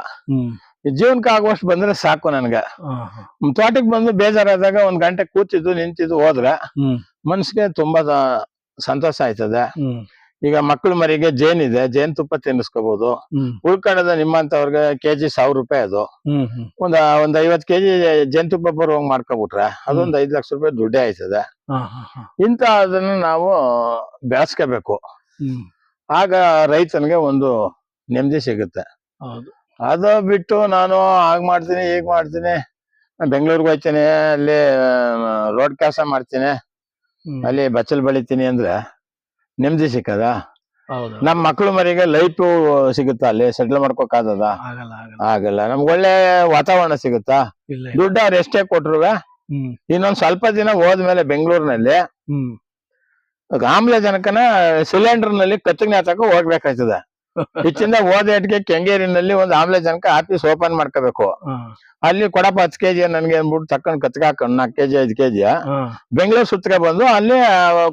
ಜೀವನಕ್ಕೆ ಆಗುವಷ್ಟು ಬಂದ್ರೆ ಸಾಕು ನನ್ಗ. ತೋಟಕ್. ಬಂದು ಬೇಜಾರಾದಾಗ ಒಂದ್ ಗಂಟೆ ಕೂತಿದ್ದು ನಿಂತಿದ್ದು ಹೋದ್ರೆ ಮನಸ್ಸಿಗೆ ಮನ್ಸಿಗೆ ತುಂಬಾ ಸಂತೋಷ ಆಯ್ತದೆ. ಈಗ ಮಕ್ಕಳು ಮರಿಗೆ ಜೇನ್ ಇದೆ ಜೇನ್ ತುಪ್ಪ ತಿನ್ನಿಸ್ಕೋಬಹುದು ಉಳ್ಕಂಡದ ನಿಮ್ಮಂತವ್ರಿಗೆ ಕೆಜಿ ಸಾವಿರ ರೂಪಾಯಿ ಅದು. ಒಂದ್ ಒಂದ್ ಐವತ್ ಕೆಜಿ ಜೇನ್ತುಪ್ಪ ಬರುವಂಗ್ ಮಾಡ್ಕೊಬಿಟ್ರೆ ಅದೊಂದ್ ಐದ್ ಲಕ್ಷ ರೂಪಾಯಿ ದುಡ್ಡೇ ಆಯ್ತದೆ. ಇಂತ ಅದನ್ನ ನಾವು ಬೆಳೆಸ್ಕೋಬೇಕು. ಆಗ ರೈತನಿಗೆ ಒಂದು ನೆಮ್ಮದಿ ಸಿಗುತ್ತೆ. ಹೌದು. ಅದು ಬಿಟ್ಟು ನಾನು ಹಾಗೆ ಮಾಡ್ತೀನಿ ಹೀಗ್ ಮಾಡ್ತೀನಿ. ಬೆಂಗಳೂರಿಗೆ ಹೋಗ್ತೀನಿ ಅಲ್ಲಿ ರೋಡ್ ಕೆಲಸ ಮಾಡ್ತೀನಿ. ಅಲ್ಲಿ ಬಚ್ಚಲ್ ಬೆಳಿತೀನಿ ಅಂದ್ರೆ ನೆಮ್ಮದಿ ಸಿಕ್ಕದ? ನಮ್ ಮಕ್ಳು ಮರಿಗೆ ಲೈಫ್ ಸಿಗುತ್ತಾ ಅಲ್ಲಿ? ಸೆಟ್ಲ್ ಮಾಡ್ಕೋಕಾದದ ಆಗಲ್ಲ ನಮ್ಗೆ ಒಳ್ಳೆ ವಾತಾವರಣ ಸಿಗುತ್ತಾ. ದುಡ್ಡು ಅವ್ರು ಎಷ್ಟೇ ಕೊಟ್ರು ಹ್ಮ್. ಇನ್ನೊಂದ್ ಸ್ವಲ್ಪ ದಿನ ಹೋದ್ಮೇಲೆ ಬೆಂಗಳೂರಿನಲ್ಲಿ ಆಮ್ಲಜನಕನ ಸಿಲಿಂಡರ್ನಲ್ಲಿ ಕತ್ತಿಗೆ ಹೋಗ್ಬೇಕಾಯ್ತದೆ. ಹೆಚ್ಚಿಂದ ಹೋದೇಟ್ಗೆ ಕೆಂಗೇರಿನಲ್ಲಿ ಒಂದು ಆಮ್ಲಜನಕ ಆಫೀಸ್ ಓಪನ್ ಮಾಡ್ಕೋಬೇಕು. ಅಲ್ಲಿ ಕೊಡಪ್ಪ ಹತ್ತು ಕೆಜಿ ನನ್ಗೆ ಅಂದ್ಬಿಟ್ಟು ತಕೊಂಡ್ ಕತ್ಕ ಹಾಕೊಂಡು ನಾಲ್ಕು ಕೆಜಿ ಐದು ಕೆಜಿ ಬೆಂಗಳೂರು ಸುತ್ತಕ ಬಂದು ಅಲ್ಲಿ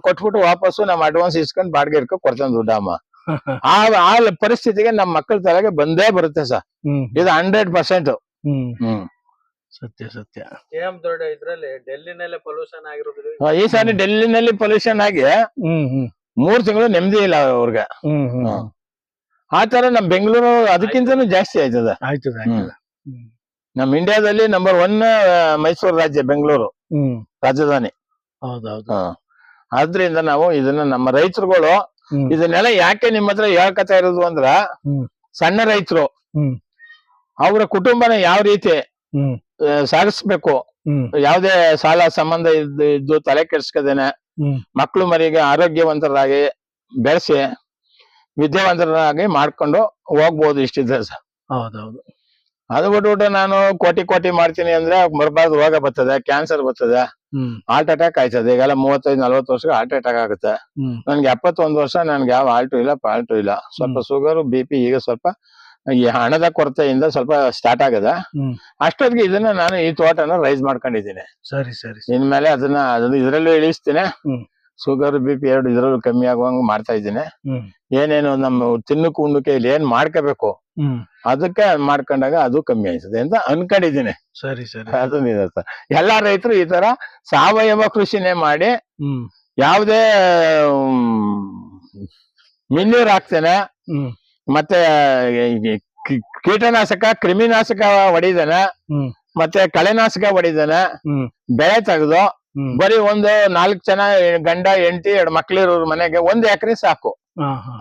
ಕೊಟ್ಬಿಟ್ಟು ವಾಪಸ್ಸು ನಮ್ಮ ಅಡ್ವಾನ್ಸ್ ಇಸ್ಕೊಂಡ್ ಬಾಡಿಗೆ ಇರ್ಕೊ ಕೊಡ್ತಾನೆ ದುಡ್ಡಮ್ಮ. ಆ ಆ ಪರಿಸ್ಥಿತಿಗೆ ನಮ್ಮ ಮಕ್ಕಳ ತಲೆಗೆ ಬಂದೇ ಬರುತ್ತೆ ಸರ್. ಇದು ಹಂಡ್ರೆಡ್ ಪರ್ಸೆಂಟ್ ಹ್ಮ್. ಸತ್ಯ ಸತ್ಯ. ಕೆಎಂ ದೊಡ್ಡ ಇದ್ರಲ್ಲಿ ಡೆಲ್ಲಿನಲ್ಲೇ ಪೊಲ್ಯೂಷನ್ ಆಗಿರೋದು ಈ ಸಾರಿ ಡೆಲ್ಲಿನಲ್ಲಿ ಪೊಲ್ಯೂಷನ್ ಆಗಿ ಮೂರ್ ತಿಂಗಳು ನೆಮ್ಮದಿ ಇಲ್ಲ ಅವ್ರಿಗೆ. ಹ್ಮ್ ಹ್ಮ್. ಹಾ. ಆ ತರ ನಮ್ ಬೆಂಗಳೂರು ಅದಕ್ಕಿಂತನೂ ಜಾಸ್ತಿ ಆಯ್ತದ. ಆಯ್ತದ ಆಯ್ತದ ಹ್ಮ್. ನಮ್ ಇಂಡಿಯಾದಲ್ಲಿ ನಂಬರ್ ಒನ್ ಮೈಸೂರು ರಾಜ್ಯ ಬೆಂಗಳೂರು. ಹ್ಮ್. ರಾಜಧಾನಿ. ಹೌದೌದು. ಹ. ಆದ್ರಿಂದ ನಾವು ಇದನ್ನ ನಮ್ಮ ರೈತರುಗಳು ಹ್ಮ್. ಇದನ್ನೆಲ್ಲ ಯಾಕೆ ನಿಮ್ಮ ಹತ್ರ ಹೇಳ್ಕತಾ ಇರೋದು ಅಂದ್ರ ಹ್ಮ್. ಸಣ್ಣ ರೈತರು. ಹ್ಮ್. ಅವರ ಕುಟುಂಬನ ಯಾವ ರೀತಿ ಹ್ಮ್. ಆ, ಸಾಗಿಸ್ಬೇಕು. ಹ್ಮ್. ಯಾವ್ದೇ ಸಾಲ ಸಂಬಂಧ ಇದ್ದು ಇದ್ದು ತಲೆ ಕೆಡ್ಸ್ಕದೇನೆ ಹ್ಮ್. ಮಕ್ಕಳು ಮರಿಗೆ ಆರೋಗ್ಯವಂತರಾಗಿ ಬೆಳೆಸಿ ವಿದ್ಯಾವಂತರಾಗಿ ಮಾಡ್ಕೊಂಡು ಹೋಗ್ಬೋದು ಇಷ್ಟಿದ್ರೆ ಸರ್. ಹೌದೌದು. ಅದು ಬಿಟ್ಬಿಟ್ಟು ನಾನು ಕೋಟಿ ಕೋಟಿ ಮಾಡ್ತೀನಿ ಅಂದ್ರೆ ಬರಬಾರ್ದು ರೋಗ ಬರ್ತದೆ ಕ್ಯಾನ್ಸರ್ ಬರ್ತದೆ ಹಾರ್ಟ್ ಅಟ್ಯಾಕ್ ಆಯ್ತದೆ. ಈಗೆಲ್ಲ ಮೂವತ್ತೈದು ನಲ್ವತ್ತು ವರ್ಷಕ್ಕೆ ಹಾರ್ಟ್ ಅಟ್ಯಾಕ್ ಆಗುತ್ತೆ. ನನ್ಗೆ ಎಪ್ಪತ್ತೊಂದು ವರ್ಷ ನನ್ಗೆ ಯಾವ ಆಲ್ಟು ಇಲ್ಲ ಪಾಲ್ಟು ಇಲ್ಲ. ಸ್ವಲ್ಪ ಶುಗರ್ ಬಿ ಪಿ ಈಗ ಸ್ವಲ್ಪ ಈ ಹಣದ ಕೊರತೆಯಿಂದ ಸ್ವಲ್ಪ ಸ್ಟಾರ್ಟ್ ಆಗದ. ಅಷ್ಟೊತ್ತಿಗೆ ಇದನ್ನ ನಾನು ಈ ತೋಟನ ರೈಸ್ ಮಾಡ್ಕೊಂಡಿದ್ದೀನಿ. ಸರಿ ಸರಿ. ಇನ್ಮೇಲೆ ಅದನ್ನ ಅದನ್ನ ಇದ್ರಲ್ಲೂ ಇಳಿಸ್ತೀನಿ. ಶುಗರ್ ಬಿ ಪಿ ಎರಡು ಇದ್ರಲ್ಲೂ ಕಮ್ಮಿ ಆಗುವಂಗ ಮಾಡ್ತಾ ಇದ್ದೀನಿ. ಏನೇನು ನಮ್ಮ ತಿನ್ನಕ್ಕೆ ಉಣ್ಣಕ್ಕೆ ಇಲ್ಲಿ ಏನ್ ಮಾಡ್ಕೋಬೇಕು? ಅದಕ್ಕೆ ಮಾಡ್ಕೊಂಡಾಗ ಅದು ಕಮ್ಮಿ ಆಯ್ತದೆ ಅಂತ ಅನ್ಕೊಂಡಿದ್ದೀನಿ. ಸರಿ ಸರಿ. ಅದು ನಿಜ ಸರ್. ಎಲ್ಲಾ ರೈತರು ಈ ತರ ಸಾವಯವ ಕೃಷಿನೇ ಮಾಡಿ ಯಾವುದೇ ಮಿನ್ನೀರ್ ಹಾಕ್ತೇನೆ. ಮತ್ತೆ ಕೀಟನಾಶಕ ಕ್ರಿಮಿನಾಶಕ ಹೊಡಿದಾನೆ ಮತ್ತೆ ಕಳೆನಾಶಕ ಹೊಡಿದಾನೆ ಬೆಳೆ ತೆಗೆದು ಬರೀ ಒಂದು ನಾಲ್ಕು ಜನ ಗಂಡ ಎಂಟಿ ಎರಡು ಮಕ್ಳಿರೋರ್ ಮನೆಗೆ ಒಂದ್ ಎಕರೆ ಸಾಕು.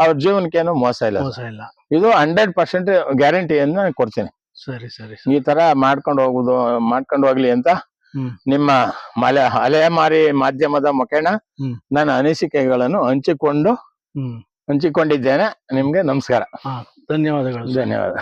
ಅವ್ರ ಜೀವನಕ್ಕೇನು ಮೋಸ ಇಲ್ಲ ಮೋಸ ಇಲ್ಲ. ಇದು ಹಂಡ್ರೆಡ್ ಪರ್ಸೆಂಟ್ ಗ್ಯಾರಂಟಿಯನ್ನು ನಾನು ಕೊಡ್ತೀನಿ. ಸರಿ ಸರಿ. ಈ ತರ ಮಾಡ್ಕೊಂಡು ಹೋಗುದು ಮಾಡ್ಕೊಂಡು ಹೋಗ್ಲಿ ಅಂತ ನಿಮ್ಮ ಮಲೆ ಅಲೆಮಾರಿ ಮಾಧ್ಯಮದ ಮುಖೇಣ. ನನ್ನ ಅನಿಸಿಕೆಗಳನ್ನು ಹಂಚಿಕೊಂಡು ಹಂಚಿಕೊಂಡಿದ್ದೇನೆ. ನಿಮ್ಗೆ ನಮಸ್ಕಾರ. ಧನ್ಯವಾದಗಳು ಧನ್ಯವಾದ.